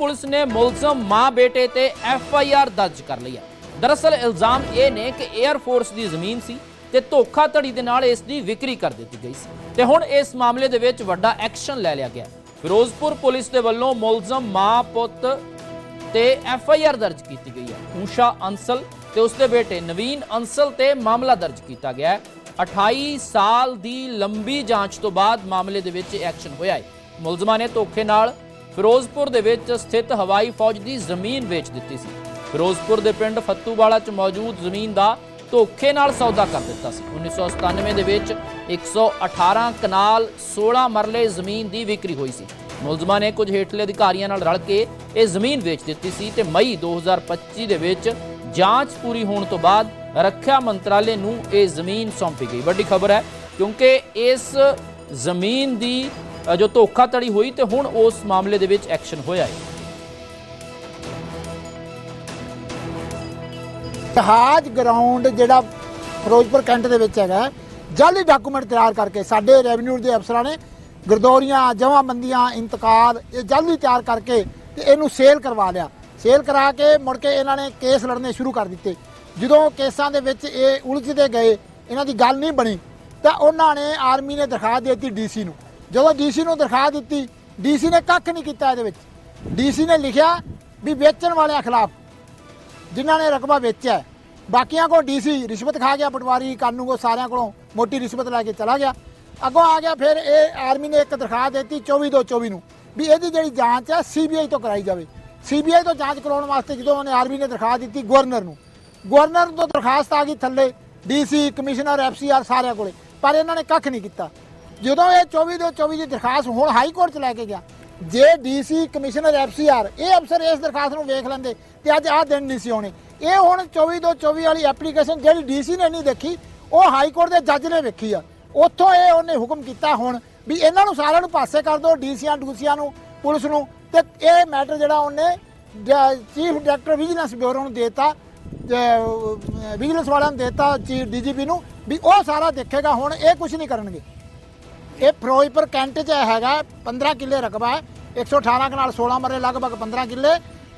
Police ਨੇ ਮੁਲਜ਼ਮ ਮਾਂ ਬੇਟੇ ਤੇ ਐਫ ਆਈ ਆਰ ਦਰਜ ਕਰ ਲਈ ਹੈ। ਦਰਅਸਲ ਇਲਜ਼ਾਮ ਇਹ ਨੇ ਕਿ 에ਅਰ ਫੋਰਸ ਦੀ ਜ਼ਮੀਨ ਸੀ ਤੇ ਧੋਖਾਧੜੀ ਦੇ ਨਾਲ ਇਸ ਦੀ ਵਿਕਰੀ ਕਰ ਦਿੱਤੀ ਗਈ ਸੀ। ਤੇ ਹੁਣ ਇਸ ਮਾਮਲੇ ਦੇ ਵਿੱਚ ਵੱਡਾ ਐਕਸ਼ਨ ਲੈ ਲਿਆ ਗਿਆ ਫਿਰੋਜ਼ਪੁਰ ਪੁਲਿਸ ਦੇ ਵੱਲੋਂ ਮੁਲਜ਼ਮ ਮਾਂ, ਪੁੱਤ ਤੇ ਐਫ ਆਈ ਆਰ ਦਰਜ ਕੀਤੀ ਗਈ ਹੈ। ਊਸ਼ਾ ਅੰਸਲ ਤੇ ਉਸਦੇ ਬੇਟੇ ਨਵੀਨ ਅੰਸਲ ਤੇ ਮਾਮਲਾ ਦਰਜ ਕੀਤਾ ਗਿਆ ਹੈ। 28 ਸਾਲ ਦੀ ਲੰਬੀ ਜਾਂਚ ਤੋਂ ਬਾਅਦ ਮਾਮਲੇ ਦੇ ਵਿੱਚ ਐਕਸ਼ਨ ਹੋਇਆ ਹੈ। ਮੁਲਜ਼ਮਾਂ ਨੇ ਧੋਖੇ ਨਾਲ ਫਿਰੋਜ਼ਪੁਰ ਦੇ ਵਿੱਚ ਸਥਿਤ ਹਵਾਈ ਫੌਜ ਦੀ ਜ਼ਮੀਨ ਵੇਚ ਦਿੱਤੀ ਸੀ। ਫਿਰੋਜ਼ਪੁਰ ਦੇ ਪਿੰਡ ਫੱਤੂਵਾਲਾ 'ਚ ਮੌਜੂਦ ਜ਼ਮੀਨ ਦਾ ਧੋਖੇ ਨਾਲ ਸੌਦਾ ਕਰ ਦਿੱਤਾ ਸੀ। 1997 ਦੇ ਵਿੱਚ 118 ਕਨਾਲ 16 ਮਰਲੇ ਜ਼ਮੀਨ ਦੀ ਵਿਕਰੀ ਹੋਈ ਸੀ। ਮੁਲਜ਼ਮਾਂ ਨੇ ਕੁਝ ਹੇਠਲੇ ਅਧਿਕਾਰੀਆਂ ਨਾਲ ਰਲ ਕੇ ਇਹ ਜ਼ਮੀਨ ਵੇਚ ਦਿੱਤੀ ਸੀ ਤੇ ਮਈ 2025 ਦੇ ਵਿੱਚ ਜਾਂਚ ਪੂਰੀ ਹੋਣ ਤੋਂ ਬਾਅਦ ਰੱਖਿਆ ਮੰਤਰਾਲੇ ਨੂੰ ਇਹ ਜ਼ਮੀਨ ਸੌਂਪੀ ਗਈ। ਵੱਡੀ ਖਬਰ ਹੈ ਕਿਉਂਕਿ ਇਸ ਜ਼ਮੀਨ ਦੀ ਜੋ ਧੋਖਾਧੜੀ ਹੋਈ ਤੇ ਹੁਣ ਉਸ ਮਾਮਲੇ ਦੇ ਵਿੱਚ ਐਕਸ਼ਨ ਹੋਇਆ ਹੈ। ਜਹਾਜ਼ ਗਰਾਊਂਡ ਜਿਹੜਾ ਫਿਰੋਜ਼ਪੁਰ ਕੈਂਟ ਦੇ ਵਿੱਚ ਹੈਗਾ, ਜਾਲੀ ਡਾਕੂਮੈਂਟ ਤਿਆਰ ਕਰਕੇ ਸਾਡੇ ਰੈਵਨਿਊ ਦੇ ਅਫਸਰਾਂ ਨੇ ਗਰਦੌਰੀਆਂ, ਜਮਾਬੰਦੀਆਂ, ਇੰਤਕਾਲ, ਇਹ ਜਾਲੀ ਤਿਆਰ ਕਰਕੇ ਤੇ ਇਹਨੂੰ ਸੇਲ ਕਰਵਾ ਲਿਆ। ਸੇਲ ਕਰਾ ਕੇ ਮੁੜ ਕੇ ਇਹਨਾਂ ਨੇ ਕੇਸ ਲੜਨੇ ਸ਼ੁਰੂ ਕਰ ਦਿੱਤੇ। ਜਦੋਂ ਕੇਸਾਂ ਦੇ ਵਿੱਚ ਇਹ ਉਲਝਦੇ ਗਏ, ਇਹਨਾਂ ਦੀ ਗੱਲ ਨਹੀਂ ਬਣੀ, ਤਾਂ ਉਹਨਾਂ ਨੇ ਆਰਮੀ ਨੇ ਦਰਖਾਸਤ ਦੇ ਦਿੱਤੀ ਡੀਸੀ ਨੂੰ। ਜਦੋਂ ਡੀਸੀ ਨੂੰ ਦਰਖਾਸਤ ਦਿੱਤੀ ਡੀਸੀ ਨੇ ਕੱਖ ਨਹੀਂ ਕੀਤਾ ਇਹਦੇ ਵਿੱਚ। ਡੀਸੀ ਨੇ ਲਿਖਿਆ ਵੀ ਵੇਚਣ ਵਾਲਿਆਂ ਖਿਲਾਫ, ਜਿਨ੍ਹਾਂ ਨੇ ਰਕਬਾ ਵੇਚਿਆ ਹੈ। ਬਾਕੀਆਂ ਕੋ ਡੀਸੀ ਰਿਸ਼ਵਤ ਖਾ ਗਿਆ, ਪਟਵਾਰੀ ਕਾਨੂੰ ਕੋ ਸਾਰਿਆਂ ਕੋਲੋਂ ਮੋਟੀ ਰਿਸ਼ਵਤ ਲੈ ਕੇ ਚਲਾ ਗਿਆ। ਅੱਗੋਂ ਆ ਗਿਆ ਫਿਰ ਇਹ ਆਰਮੀ ਨੇ ਇੱਕ ਦਰਖਾਸਤ ਦਿੱਤੀ 24 ਦੋ 24 ਨੂੰ, ਵੀ ਇਹਦੀ ਜਿਹੜੀ ਜਾਂਚ ਹੈ ਸੀਬੀਆਈ ਤੋਂ ਕਰਾਈ ਜਾਵੇ। ਸੀਬੀਆਈ ਤੋਂ ਜਾਂਚ ਕਰਾਉਣ ਵਾਸਤੇ ਜਦੋਂ ਉਹਨੇ ਆਰਮੀ ਨੇ ਦਰਖਾਸਤ ਦਿੱਤੀ ਗਵਰਨਰ ਨੂੰ। ਗਵਰਨਰ ਤੋਂ ਦਰਖਾਸਤ ਆ ਗਈ ਥੱਲੇ ਡੀਸੀ ਕਮਿਸ਼ਨਰ ਐਫਸੀਆਰ ਸਾਰਿਆਂ ਕੋਲੇ, ਪਰ ਇਹਨਾਂ ਨੇ ਕੱਖ ਨਹੀਂ ਕੀਤਾ। ਜਦੋਂ ਇਹ 24 ਤੋਂ 24 ਦੀ ਦਰਖਾਸਤ ਹੁਣ ਹਾਈ ਕੋਰਟ ਚ ਲੈ ਕੇ ਗਿਆ, ਜੇ ਡੀਸੀ ਕਮਿਸ਼ਨਰ ਐਫਸੀਆਰ ਇਹ ਅਫਸਰ ਇਸ ਦਰਖਾਸਤ ਨੂੰ ਵੇਖ ਲੈਂਦੇ ਤੇ ਅੱਜ ਆਹ ਦਿਨ ਨਹੀਂ ਸੀ ਆਉਣੇ। ਇਹ ਹੁਣ 24 ਤੋਂ 24 ਵਾਲੀ ਐਪਲੀਕੇਸ਼ਨ ਜਿਹੜੀ ਡੀਸੀ ਨੇ ਨਹੀਂ ਦੇਖੀ, ਉਹ ਹਾਈ ਕੋਰਟ ਦੇ ਜੱਜ ਨੇ ਵੇਖੀ ਆ। ਉੱਥੋਂ ਇਹ ਉਹਨੇ ਹੁਕਮ ਕੀਤਾ ਹੁਣ ਵੀ ਇਹਨਾਂ ਨੂੰ ਸਾਰਿਆਂ ਨੂੰ ਪਾਸੇ ਕਰ ਦਿਓ ਡੀਸੀਆਂ ਡੂਸੀਆਂ ਨੂੰ, ਪੁਲਿਸ ਨੂੰ। ਤੇ ਇਹ ਮੈਟਰ ਜਿਹੜਾ ਉਹਨੇ ਚੀਫ ਡਾਇਰੈਕਟਰ ਵਿਜੀਲੈਂਸ ਬਿਊਰੋ ਨੂੰ ਦੇਤਾ ਵਿਜੀਲੈਂਸ ਵਾਲਿਆਂ ਨੂੰ ਦੇਤਾ, ਚੀਫ ਡੀਜੀਪੀ ਨੂੰ, ਵੀ ਉਹ ਸਾਰਾ ਦੇਖੇਗਾ, ਹੁਣ ਇਹ ਕੁਝ ਨਹੀਂ ਕਰਨਗੇ। ਇਹ ਫਿਰੋਜ਼ਪੁਰ ਕੈਂਟ 'ਚ ਹੈਗਾ 15 ਕਿੱਲੇ ਰਕਬਾ ਹੈ 118 ਕਨਾਲ 16 ਮਰਲੇ ਲਗਭਗ 15 ਕਿੱਲੇ।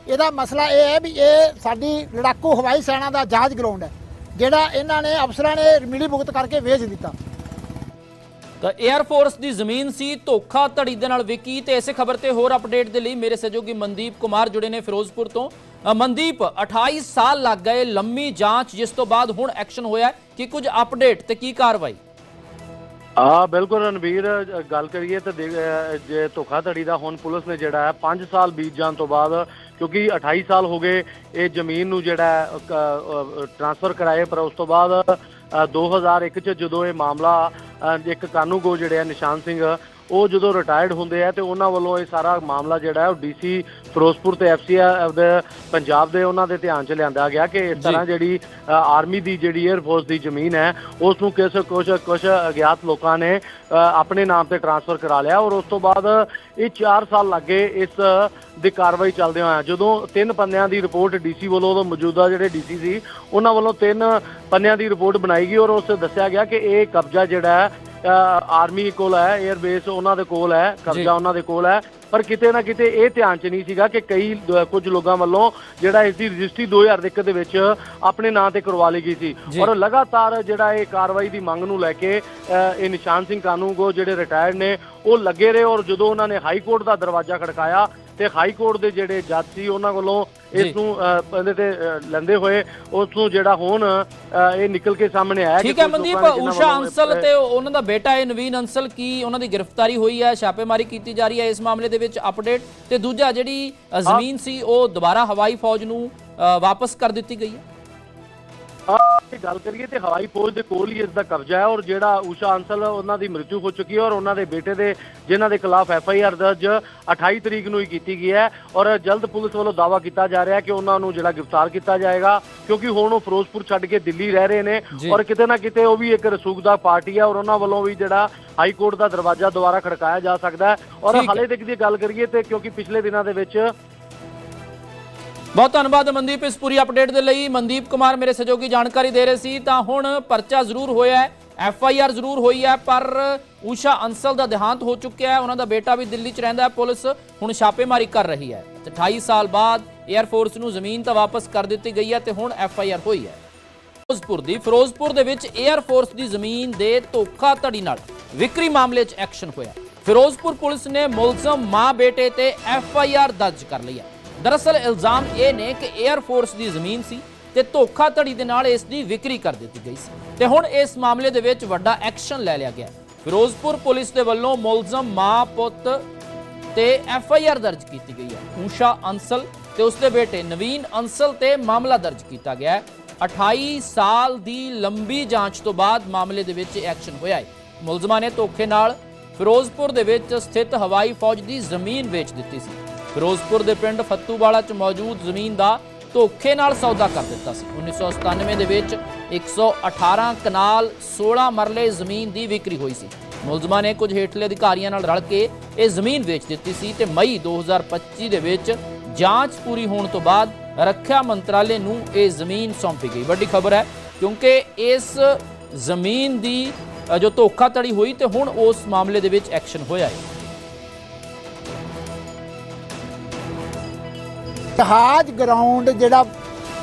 ਇਹਦਾ ਮਸਲਾ ਇਹ ਹੈ ਵੀ ਇਹ ਸਾਡੀ ਲੜਾਕੂ ਹਵਾਈ ਸੈਨਾ ਦਾ ਜਹਾਜ਼ ਗਰਾਊਂਡ ਹੈ, ਜਿਹੜਾ ਇਹਨਾਂ ਨੇ ਅਫਸਰਾਂ ਨੇ ਮਿਲੀ ਭੁਗਤ ਕਰਕੇ ਵੇਚ ਦਿੱਤਾ। ਤਾਂ 에ਅਰ ਫੋਰਸ ਦੀ ਜ਼ਮੀਨ ਸੀ ਧੋਖਾ ਧੜੀ ਦੇ ਨਾਲ ਵਿਕੀ ਤੇ ਇਸੇ ਖਬਰ ਤੇ ਹੋਰ ਅਪਡੇਟ ਦੇ ਲਈ ਮੇਰੇ ਸਹਿਯੋਗੀ ਮਨਦੀਪ ਕੁਮਾਰ ਜੁੜੇ ਨੇ ਫਿਰੋਜ਼ਪੁਰ ਤੋਂ। ਮਨਦੀਪ 28 ਸਾਲ ਲੱਗ ਗਏ ਲੰਮੀ ਜਾਂਚ, ਜਿਸ ਤੋਂ ਬਾਅਦ ਹੁਣ ਐਕਸ਼ਨ ਹੋਇਆ ਕਿ ਕੁਝ ਅਪਡੇਟ ਤੇ ਕੀ ਕਾਰਵਾਈ? ਆ ਬਿਲਕੁਲ ਰਣਵੀਰ ਗੱਲ ਕਰੀਏ ਤਾਂ ਦੇਖ- ਜੇ ਧੋਖਾਧੜੀ ਦਾ ਹੁਣ ਪੁਲਿਸ ਨੇ ਜਿਹੜਾ ਹੈ 5 ਸਾਲ ਬੀਤ ਜਾਣ ਤੋਂ ਬਾਅਦ ਕਿਉਂਕਿ 28 ਸਾਲ ਹੋ ਗਏ ਇਹ ਜ਼ਮੀਨ ਨੂੰ ਜਿਹੜਾ ਟ੍ਰਾਂਸਫਰ ਕਰਾਏ ਪਰ ਉਸ ਤੋਂ ਬਾਅਦ ਅ, 2001 ਚ ਜਦੋਂ ਇਹ ਮਾਮਲਾ ਅ, ਇੱਕ ਕਾਨੂੰਗੋ ਜਿਹੜੇ ਆ ਨਿਸ਼ਾਨ ਸਿੰਘ ਉਹ ਜਦੋਂ ਰਿਟਾਇਰਡ ਹੁੰਦੇ ਆ ਤੇ ਉਹਨਾਂ ਵੱਲੋਂ ਇਹ ਸਾਰਾ ਮਾਮਲਾ ਜਿਹੜਾ ਹੈ ਉਹ ਡੀਸੀ ਫਿਰੋਜ਼ਪੁਰ ਤੇ ਐਫਸੀਆਰ ਪੰਜਾਬ ਦੇ ਉਹਨਾਂ ਦੇ ਧਿਆਨ 'ਚ ਲਿਆਂਦਾ ਗਿਆ ਕਿ ਇਸ ਤਰ੍ਹਾਂ ਜਿਹੜੀ ਆਰਮੀ ਦੀ ਜਿਹੜੀ 에ਅਰ ਫੋਰਸ ਦੀ ਜ਼ਮੀਨ ਹੈ ਉਸ ਨੂੰ ਕਿਸ ਕੁਝ ਕੁਝ ਅਗਿਆਤ ਲੋਕਾਂ ਨੇ ਆਪਣੇ ਨਾਮ ਤੇ ਟ੍ਰਾਂਸਫਰ ਕਰਾ ਲਿਆ ਔਰ ਉਸ ਤੋਂ ਬਾਅਦ ਇਹ 4 ਸਾਲ ਲੱਗੇ ਇਸ ਦੀ ਕਾਰਵਾਈ ਚੱਲਦੇ ਹੋਇਆ। ਜਦੋਂ ਤਿੰਨ ਪੰਨਿਆਂ ਦੀ ਰਿਪੋਰਟ ਡੀਸੀ ਵੱਲੋਂ ਉਦੋਂ ਮੌਜੂਦਾ ਜਿਹੜੇ ਡੀਸੀ ਸੀ ਉਹਨਾਂ ਵੱਲੋਂ ਤਿੰਨ ਪੰਨਿਆਂ ਦੀ ਰਿਪੋਰਟ ਬਣਾਈ ਗਈ ਔਰ ਉਸ ਦੱਸਿਆ ਗਿਆ ਕਿ ਇਹ ਕਬਜ਼ਾ ਜਿਹੜਾ ਹੈ ਆਰਮੀ ਕੋਲ ਹੈ 에ਅਰ ਬੇਸ ਉਹਨਾਂ ਦੇ ਕੋਲ ਹੈ। ਕਬਜ਼ਾ ਉਹਨਾਂ ਦੇ ਕੋਲ ਹੈ ਪਰ ਕਿਤੇ ਨਾ ਕਿਤੇ ਇਹ ਧਿਆਨ 'ਚ ਨਹੀਂ ਸੀਗਾ ਕਿ ਕਈ ਕੁਝ ਲੋਕਾਂ ਵੱਲੋਂ ਜਿਹੜਾ ਇਸ ਦੀ ਰਜਿਸਟਰੀ 2001 ਦੇ ਵਿੱਚ ਆਪਣੇ ਨਾਂ ਤੇ ਕਰਵਾ ਲਈ ਗਈ ਸੀ। ਔਰ ਲਗਾਤਾਰ ਜਿਹੜਾ ਇਹ ਕਾਰਵਾਈ ਦੀ ਮੰਗ ਨੂੰ ਲੈ ਕੇ ਇਹ ਨਿਸ਼ਾਨ ਸਿੰਘ ਕਾਨੂੰਗੋ ਜਿਹੜੇ ਰਿਟਾਇਰਡ ਨੇ ਉਹ ਲੱਗੇ ਰਹੇ ਔਰ ਜਦੋਂ ਉਹਨਾਂ ਨੇ ਹਾਈ ਕੋਰਟ ਦਾ ਦਰਵਾਜ਼ਾ ਖੜਕਾਇਆ ਤੇ ਹਾਈ ਕੋਰਟ ਦੇ ਜਿਹੜੇ ਜੱਜ ਸੀ ਉਹਨਾਂ ਜੀ। ਇਸ ਨੂੰ ਇਹਦੇ ਤੇ ਲੈਂਦੇ ਹੋਏ ਉਸ ਨੂੰ ਜਿਹੜਾ ਹੁਣ ਇਹ ਨਿਕਲ ਕੇ ਸਾਹਮਣੇ ਆਇਆ ਕਿ ਠੀਕ ਹੈ ਮਨਦੀਪ ਊਸ਼ਾ ਅੰਸਲ ਇਹ- ਤੇ ਉਹਨਾਂ ਦਾ ਬੇਟਾ ਹੈ ਨਵੀਨ ਅੰਸਲ ਕੀ ਉਹਨਾਂ ਦੀ ਗ੍ਰਿਫਤਾਰੀ ਹੋਈ ਹੈ ਛਾਪੇਮਾਰੀ ਕੀਤੀ ਜਾ ਰਹੀ ਹੈ ਇਸ ਮਾਮਲੇ ਦੇ ਵਿੱਚ ਅਪਡੇਟ ਤੇ ਦੂਜਾ ਜਿਹੜੀ ਜ਼ਮੀਨ ਸੀ ਉਹ ਦੁਬਾਰਾ ਹਵਾਈ ਫੌਜ ਨੂੰ ਵਾਪਸ ਕਰ ਦਿੱਤੀ ਗਈ ਹੈ ਜੇ ਗੱਲ ਕਰੀਏ ਤੇ ਹਵਾਈ ਫੌਜ ਦੇ ਕੋਲ ਹੀ ਇਸ ਦਾ ਕਬਜ਼ਾ ਹੈ ਔਰ ਜਿਹੜਾ ਊਸ਼ਾ ਅੰਸਲ ਉਹਨਾਂ ਦੀ ਮ੍ਰਿਤੂ ਹੋ ਚੁੱਕੀ ਹੈ ਔਰ ਉਹਨਾਂ ਦੇ ਬੇਟੇ ਦੇ ਜਿਨ੍ਹਾਂ ਦੇ ਖਿਲਾਫ ਐਫ ਆਈ ਆਰ ਦਰਜ 28 ਤਰੀਕ ਨੂੰ ਹੀ ਕੀਤੀ ਗਈ ਹੈ ਔਰ ਜਲਦ ਪੁਲਿਸ ਵੱਲੋਂ ਦਾਵਾ ਕੀਤਾ ਜਾ ਰਿਹਾ ਹੈ ਕਿ ਉਹਨਾਂ ਨੂੰ ਜਿਹੜਾ ਗ੍ਰਿਫਤਾਰ ਕੀਤਾ ਜਾਏਗਾ ਕਿਉਂਕਿ ਹੁਣ ਉਹ ਫਿਰੋਜ਼ਪੁਰ ਛੱਡ ਕੇ ਦਿੱਲੀ ਰਹਿ ਰਹੇ ਨੇ। ਔਰ ਕਿਤੇ ਨਾ ਕਿਤੇ ਉਹ ਵੀ ਇੱਕ ਰਸੂਖਦਾਰ ਪਾਰਟੀ ਹੈ ਔਰ ਉਹਨਾਂ ਵੱਲੋਂ ਵੀ ਜਿਹੜਾ ਹਾਈ ਕੋਰਟ ਦਾ ਦਰਵਾਜ਼ਾ ਦੁਬਾਰਾ ਖੜਕਾਇਆ ਜਾ ਸਕਦਾ ਹੈ ਔਰ। ਹਾਲੇ ਤੱਕ ਦੀ ਗੱਲ ਕਰੀਏ ਤੇ ਕਿਉਂਕਿ ਪਿਛਲੇ ਦਿਨਾਂ ਦੇ ਵਿੱਚ ਬਹੁਤ ਧੰਨਵਾਦ ਮਨਦੀਪ ਇਸ ਪੂਰੀ ਅਪਡੇਟ ਦੇ ਲਈ। ਮਨਦੀਪ ਕੁਮਾਰ ਮੇਰੇ ਸਹਿਯੋਗੀ ਜਾਣਕਾਰੀ ਦੇ ਰਹੇ ਸੀ। ਤਾਂ ਹੁਣ ਪਰਚਾ ਜ਼ਰੂਰ ਹੋਇਆ ਹੈ। ਐਫ ਆਈ ਆਰ ਜ਼ਰੂਰ ਹੋਈ ਹੈ, ਪਰ ਊਸ਼ਾ ਅੰਸਲ ਦਾ ਦੇਹਾਂਤ ਹੋ ਚੁੱਕਿਆ ਹੈ। ਉਹਨਾਂ ਦਾ ਬੇਟਾ ਵੀ ਦਿੱਲੀ 'ਚ ਰਹਿੰਦਾ ਹੈ। ਪੁਲਿਸ ਹੁਣ ਛਾਪੇਮਾਰੀ ਕਰ ਰਹੀ ਹੈ। ਤੇ 28 ਸਾਲ ਬਾਅਦ 에ਅਰ ਫੋਰਸ ਨੂੰ ਜ਼ਮੀਨ ਤਾਂ ਵਾਪਸ ਕਰ ਦਿੱਤੀ ਗਈ ਹੈ ਤੇ ਹੁਣ ਐਫ ਆਈ ਆਰ ਹੋਈ ਹੈ। ਫਿਰੋਜ਼ਪੁਰ ਦੀ ਫਿਰੋਜ਼ਪੁਰ ਦੇ ਵਿੱਚ 에ਅਰ ਫੋਰਸ ਦੀ ਜ਼ਮੀਨ ਦੇ ਧੋਖਾਧੜੀ ਨਾਲ ਵਿਕਰੀ ਮਾਮਲੇ 'ਚ ਐਕਸ਼ਨ ਹੋਇਆ। ਫਿਰੋਜ਼ਪੁਰ ਪੁਲਿਸ ਨੇ ਮੁਲਜ਼ਮ ਮਾਂ ਬੇਟੇ ਤੇ ਐਫ ਆਈ ਆਰ ਦਰਜ ਕਰ ਲਈ ਹੈ। ਦਰਅਸਲ ਇਲਜ਼ਾਮ ਇਹ ਨੇ ਕਿ 에ਅਰ ਫੋਰਸ ਦੀ ਜ਼ਮੀਨ ਸੀ ਤੇ ਧੋਖਾਧੜੀ ਦੇ ਨਾਲ ਇਸ ਦੀ ਵਿਕਰੀ ਕਰ ਦਿੱਤੀ ਗਈ ਸੀ। ਤੇ ਹੁਣ ਇਸ ਮਾਮਲੇ ਦੇ ਵਿੱਚ ਵੱਡਾ ਐਕਸ਼ਨ ਲੈ ਲਿਆ ਗਿਆ ਫਿਰੋਜ਼ਪੁਰ ਪੁਲਿਸ ਦੇ ਵੱਲੋਂ ਮੁਲਜ਼ਮ ਮਾਂ, ਪੁੱਤ ਤੇ ਐਫ ਆਈ ਆਰ ਦਰਜ ਕੀਤੀ ਗਈ ਹੈ। ਊਸ਼ਾ ਅੰਸਲ ਤੇ ਉਸਦੇ ਬੇਟੇ ਨਵੀਨ ਅੰਸਲ ਤੇ ਮਾਮਲਾ ਦਰਜ ਕੀਤਾ ਗਿਆ ਹੈ। 28 ਸਾਲ ਦੀ ਲੰਬੀ ਜਾਂਚ ਤੋਂ ਬਾਅਦ ਮਾਮਲੇ ਦੇ ਵਿੱਚ ਐਕਸ਼ਨ ਹੋਇਆ ਹੈ। ਮੁਲਜ਼ਮਾਂ ਨੇ ਧੋਖੇ ਨਾਲ ਫਿਰੋਜ਼ਪੁਰ ਦੇ ਵਿੱਚ ਸਥਿਤ ਹਵਾਈ ਫੌਜ ਦੀ ਜ਼ਮੀਨ ਵੇਚ ਦਿੱਤੀ ਸੀ। ਫਿਰੋਜ਼ਪੁਰ ਦੇ ਪਿੰਡ ਫੱਤੂਵਾਲਾ 'ਚ ਮੌਜੂਦ ਜ਼ਮੀਨ ਦਾ ਧੋਖੇ ਨਾਲ ਸੌਦਾ ਕਰ ਦਿੱਤਾ ਸੀ। 1997 ਦੇ ਵਿੱਚ 118 ਕਨਾਲ 16 ਮਰਲੇ ਜ਼ਮੀਨ ਦੀ ਵਿਕਰੀ ਹੋਈ ਸੀ। ਮੁਲਜ਼ਮਾਂ ਨੇ ਕੁਝ ਹੇਠਲੇ ਅਧਿਕਾਰੀਆਂ ਨਾਲ ਰਲ ਕੇ ਇਹ ਜ਼ਮੀਨ ਵੇਚ ਦਿੱਤੀ ਸੀ ਤੇ ਮਈ 2025 ਦੇ ਵਿੱਚ ਜਾਂਚ ਪੂਰੀ ਹੋਣ ਤੋਂ ਬਾਅਦ ਰੱਖਿਆ ਮੰਤਰਾਲੇ ਨੂੰ ਇਹ ਜ਼ਮੀਨ ਸੌਂਪੀ ਗਈ। ਵੱਡੀ ਖਬਰ ਹੈ, ਕਿਉਂਕਿ ਇਸ ਜ਼ਮੀਨ ਦੀ ਜੋ ਧੋਖਾਧੜੀ ਹੋਈ ਤੇ ਹੁਣ ਉਸ ਮਾਮਲੇ ਦੇ ਵਿੱਚ ਐਕਸ਼ਨ ਹੋਇਆ ਹੈ। ਤਹਾਜ ਗਰਾਊਂਡ ਜਿਹੜਾ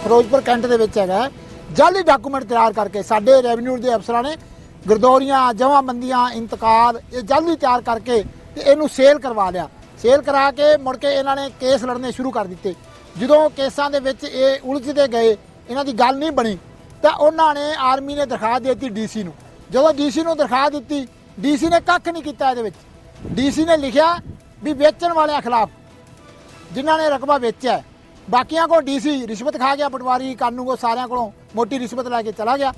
ਫਿਰੋਜ਼ਪੁਰ ਕੈਂਟ ਦੇ ਵਿੱਚ ਹੈਗਾ ਜਾਲੀ ਡਾਕੂਮੈਂਟ ਤਿਆਰ ਕਰਕੇ ਸਾਡੇ ਰੈਵਨਿਊ ਦੇ ਅਫਸਰਾਂ ਨੇ ਗਰਦੌਰੀਆਂ, ਜਮਾਬੰਦੀਆਂ, ਇੰਤਕਾਲ, ਇਹ ਜਾਲੀ ਤਿਆਰ ਕਰਕੇ ਤੇ ਇਹਨੂੰ ਸੇਲ ਕਰਵਾ ਲਿਆ। ਸੇਲ ਕਰਾ ਕੇ ਮੁੜ ਕੇ ਇਹਨਾਂ ਨੇ ਕੇਸ ਲੜਨੇ ਸ਼ੁਰੂ ਕਰ ਦਿੱਤੇ। ਜਦੋਂ ਕੇਸਾਂ ਦੇ ਵਿੱਚ ਇਹ ਉਲਝਦੇ ਗਏ, ਇਹਨਾਂ ਦੀ ਗੱਲ ਨਹੀਂ ਬਣੀ, ਤਾਂ ਉਹਨਾਂ ਨੇ ਆਰਮੀ ਨੇ ਦਰਖਾਸਤ ਦੇ ਦਿੱਤੀ ਡੀਸੀ ਨੂੰ। ਜਦੋਂ ਡੀਸੀ ਨੂੰ ਦਰਖਾਸਤ ਦਿੱਤੀ, ਡੀਸੀ ਨੇ ਕੱਖ ਨਹੀਂ ਕੀਤਾ ਇਹਦੇ ਵਿੱਚ। ਡੀਸੀ ਨੇ ਲਿਖਿਆ ਵੀ ਵੇਚਣ ਵਾਲਿਆਂ ਖਿਲਾਫ ਜਿਨ੍ਹਾਂ ਨੇ ਰਕਬਾ ਵੇਚਿਆ ਹੈ। ਬਾਕੀਆਂ ਕੋ ਡੀਸੀ ਰਿਸ਼ਵਤ ਖਾ ਗਿਆ, ਪਟਵਾਰੀ ਕਾਨੂੰ ਕੋ ਸਾਰਿਆਂ ਕੋਲੋਂ ਮੋਟੀ ਰਿਸ਼ਵਤ ਲੈ ਕੇ ਚਲਾ ਗਿਆ।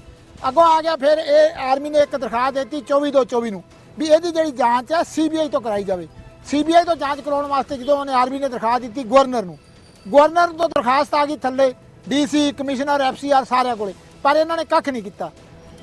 ਅੱਗੋਂ ਆ ਗਿਆ ਫਿਰ ਇਹ ਆਰਮੀ ਨੇ ਇੱਕ ਦਰਖਾਸਤ ਦਿੱਤੀ 24 ਤੋਂ 24 ਨੂੰ ਵੀ ਇਹਦੀ ਜਿਹੜੀ ਜਾਂਚ ਹੈ ਸੀਬੀਆਈ ਤੋਂ ਕਰਾਈ ਜਾਵੇ। ਸੀਬੀਆਈ ਤੋਂ ਜਾਂਚ ਕਰਾਉਣ ਵਾਸਤੇ ਜਦੋਂ ਉਹਨੇ ਆਰਮੀ ਨੇ ਦਰਖਾਸਤ ਦਿੱਤੀ ਗਵਰਨਰ ਨੂੰ। ਗਵਰਨਰ ਤੋਂ ਦਰਖਾਸਤ ਆ ਗਈ ਥੱਲੇ, ਡੀਸੀ, ਕਮਿਸ਼ਨਰ, ਐਫਸੀਆਰ ਸਾਰਿਆਂ ਕੋਲੇ, ਪਰ ਇਹਨਾਂ ਨੇ ਕੱਖ ਨਹੀਂ ਕੀਤਾ।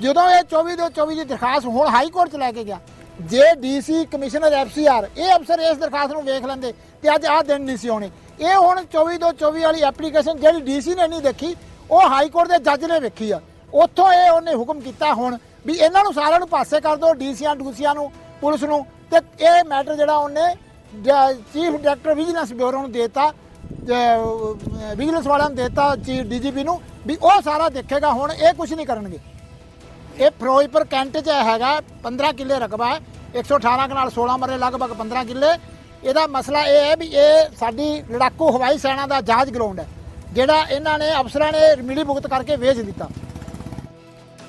ਜਦੋਂ ਇਹ 24 ਤੋਂ 24 ਦੀ ਦਰਖਾਸਤ ਹੁਣ ਹਾਈ ਕੋਰਟ ਚ ਲੈ ਕੇ ਗਿਆ ਜੇ ਡੀਸੀ ਕਮਿਸ਼ਨਰ ਐਫਸੀਆਰ, ਇਹ ਅਫਸਰ ਇਸ ਦਰਖਾਸਤ ਨੂੰ ਵੇਖ ਲੈਂਦੇ ਤੇ ਅੱਜ ਆਹ ਦਿਨ ਨਹੀਂ ਸੀ ਆਉਣੇ। ਇਹ ਹੁਣ 24 ਤੋਂ 24 ਵਾਲੀ ਐਪਲੀਕੇਸ਼ਨ ਜਿਹੜੀ ਡੀਸੀ ਨੇ ਨਹੀਂ ਦੇਖੀ, ਉਹ ਹਾਈ ਕੋਰਟ ਦੇ ਜੱਜ ਨੇ ਵੇਖੀ ਆ। ਉੱਥੋਂ ਇਹ ਉਹਨੇ ਹੁਕਮ ਕੀਤਾ ਹੁਣ ਵੀ ਇਹਨਾਂ ਨੂੰ ਸਾਰਿਆਂ ਨੂੰ ਪਾਸੇ ਕਰ ਦਿਓ, ਡੀਸੀਆਂ, ਡੂਸੀਆਂ ਨੂੰ, ਪੁਲਿਸ ਨੂੰ। ਤੇ ਇਹ ਮੈਟਰ ਜਿਹੜਾ ਉਹਨੇ ਚੀਫ ਡਾਇਰੈਕਟਰ ਵਿਜੀਲੈਂਸ ਬਿਊਰੋ ਨੂੰ ਦੇਤਾ ਵਿਜੀਲੈਂਸ ਵਾਲਿਆਂ ਨੂੰ ਦੇਤਾ ਡੀਜੀਪੀ ਨੂੰ, ਵੀ ਉਹ ਸਾਰਾ ਦੇਖੇਗਾ, ਹੁਣ ਇਹ ਕੁਝ ਨਹੀਂ ਕਰਨਗੇ। ਇਹ ਫਿਰੋਜ਼ਪੁਰ ਕੈਂਟ 'ਚ ਹੈਗਾ 15 ਕਿੱਲੇ ਰਕਬਾ ਹੈ 118 ਕਨਾਲ 16 ਮਰਲੇ ਲਗਭਗ 15 ਕਿੱਲੇ। ਇਹਦਾ ਮਸਲਾ ਇਹ ਹੈ ਵੀ ਇਹ ਸਾਡੀ ਲੜਾਕੂ ਹਵਾਈ ਸੈਨਾ ਦਾ ਜਹਾਜ਼ ਗਰਾਊਂਡ ਹੈ, ਜਿਹੜਾ ਇਹਨਾਂ ਨੇ, ਅਫਸਰਾਂ ਨੇ ਮਿਲੀ ਭੁਗਤ ਕਰਕੇ ਵੇਚ ਦਿੱਤਾ।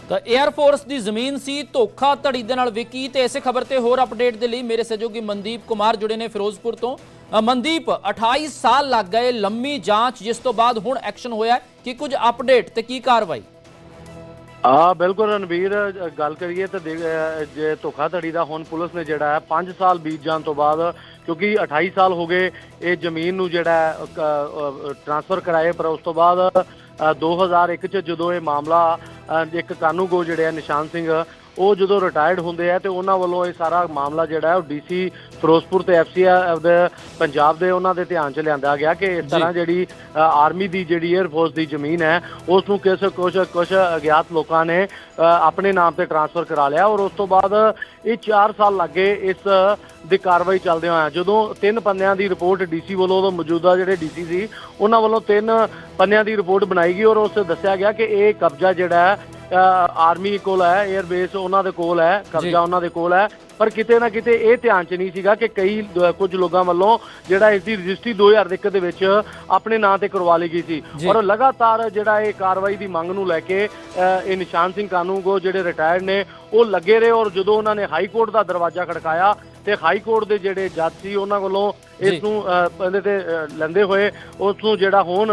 ਤਾਂ 에ਅਰ ਫੋਰਸ ਦੀ ਜ਼ਮੀਨ ਸੀ ਧੋਖਾ ਧੜੀ ਦੇ ਨਾਲ ਵਿਕੀ ਤੇ ਇਸੇ ਖਬਰ ਤੇ ਹੋਰ ਅਪਡੇਟ ਦੇ ਲਈ ਮੇਰੇ ਸਹਿਯੋਗੀ ਮਨਦੀਪ ਕੁਮਾਰ ਜੁੜੇ ਨੇ ਫਿਰੋਜ਼ਪੁਰ ਤੋਂ। ਮਨਦੀਪ 28 ਸਾਲ ਲੱਗ ਗਏ ਲੰਮੀ ਜਾਂਚ, ਜਿਸ ਤੋਂ ਬਾਅਦ ਹੁਣ ਐਕਸ਼ਨ ਹੋਇਆ ਕਿ ਕੁਝ ਅਪਡੇਟ ਤੇ ਕੀ ਕਾਰਵਾਈ? ਆ ਬਿਲਕੁਲ ਰਣਵੀਰ ਗੱਲ ਕਰੀਏ ਤਾਂ ਦੇਖ- ਜੇ ਧੋਖਾਧੜੀ ਦਾ ਹੁਣ ਪੁਲਿਸ ਨੇ ਜਿਹੜਾ ਹੈ 5 ਸਾਲ ਬੀਤ ਜਾਣ ਤੋਂ ਬਾਅਦ ਕਿਉਂਕਿ 28 ਸਾਲ ਹੋ ਗਏ ਇਹ ਜ਼ਮੀਨ ਨੂੰ ਜਿਹੜਾ ਟ੍ਰਾਂਸਫਰ ਕਰਾਏ ਪਰ ਉਸ ਤੋਂ ਬਾਅਦ ਅ, 2001 ਚ ਜਦੋਂ ਇਹ ਮਾਮਲਾ ਅ, ਇੱਕ ਕਾਨੂੰਗੋ ਜਿਹੜੇ ਆ ਨਿਸ਼ਾਨ ਸਿੰਘ ਉਹ ਜਦੋਂ ਰਿਟਾਇਰਡ ਹੁੰਦੇ ਆ ਤੇ ਉਹਨਾਂ ਵੱਲੋਂ ਇਹ ਸਾਰਾ ਮਾਮਲਾ ਜਿਹੜਾ ਹੈ ਉਹ ਡੀਸੀ ਫਿਰੋਜ਼ਪੁਰ ਤੇ ਐਫਸੀਆਰ ਪੰਜਾਬ ਦੇ ਉਹਨਾਂ ਦੇ ਧਿਆਨ ਚ ਲਿਆਂਦਾ ਗਿਆ ਕਿ ਇਸ। ਤਰ੍ਹਾਂ ਜਿਹੜੀ ਆਰਮੀ ਦੀ ਜਿਹੜੀ 에ਅਰ ਫੋਰਸ ਦੀ ਜ਼ਮੀਨ ਹੈ ਉਸ ਨੂੰ ਕਿਸ ਕੁਝ ਕੁਝ ਅਗਿਆਤ ਲੋਕਾਂ ਨੇ ਆਪਣੇ ਨਾਮ ਤੇ ਟ੍ਰਾਂਸਫਰ ਕਰਾ ਲਿਆ ਔਰ ਉਸ ਤੋਂ ਬਾਅਦ ਇਹ 4 ਸਾਲ ਲੱਗੇ ਇਸ ਦੀ ਕਾਰਵਾਈ ਚੱਲਦੇ ਹੋਇਆ ਜਦੋਂ ਤਿੰਨ ਪੰਨਿਆਂ ਦੀ ਰਿਪੋਰਟ ਡੀਸੀ ਵੱਲੋਂ ਉਦੋਂ ਮੌਜੂਦਾ ਜਿਹੜੇ ਡੀਸੀ ਸੀ ਉਹਨਾਂ ਵੱਲੋਂ ਤਿੰਨ ਪੰਨਿਆਂ ਦੀ ਰਿਪੋਰਟ ਬਣਾਈ ਗਈ ਔਰ ਉਸ ਦੱਸਿਆ ਗਿਆ ਕਿ ਇਹ ਕਬਜ਼ਾ ਜਿਹੜਾ ਹੈ ਆਰਮੀ ਕੋਲ ਹੈ 에ਅਰ ਬੇਸ ਉਹਨਾਂ ਦੇ ਕੋਲ ਹੈ। ਕਬਜ਼ਾ ਉਹਨਾਂ ਦੇ ਕੋਲ ਹੈ ਪਰ ਕਿਤੇ ਨਾ ਕਿਤੇ ਇਹ ਧਿਆਨ 'ਚ ਨਹੀਂ ਸੀਗਾ ਕਿ ਕਈ ਕੁਝ ਲੋਕਾਂ ਵੱਲੋਂ ਜਿਹੜਾ ਇਸ ਦੀ ਰਜਿਸਟਰੀ 2001 ਦੇ ਵਿੱਚ ਆਪਣੇ ਨਾਂ ਤੇ ਕਰਵਾ ਲਈ ਗਈ ਸੀ। ਔਰ ਲਗਾਤਾਰ ਜਿਹੜਾ ਇਹ ਕਾਰਵਾਈ ਦੀ ਮੰਗ ਨੂੰ ਲੈ ਕੇ ਇਹ ਨਿਸ਼ਾਨ ਸਿੰਘ ਕਾਨੂੰਗੋ ਜਿਹੜੇ ਰਿਟਾਇਰਡ ਨੇ ਉਹ ਲੱਗੇ ਰਹੇ ਔਰ ਜਦੋਂ ਉਹਨਾਂ ਨੇ ਹਾਈ ਕੋਰਟ ਦਾ ਦਰਵਾਜ਼ਾ ਖੜਕਾਇਆ ਤੇ ਹਾਈ ਕੋਰਟ ਦੇ ਜਿਹੜੇ ਜੱਜ ਸੀ ਉਹਨਾਂ ਜੀ। ਇਸ ਨੂੰ ਇਹਦੇ ਤੇ ਲੈਂਦੇ ਹੋਏ ਉਸ ਨੂੰ ਜਿਹੜਾ ਹੁਣ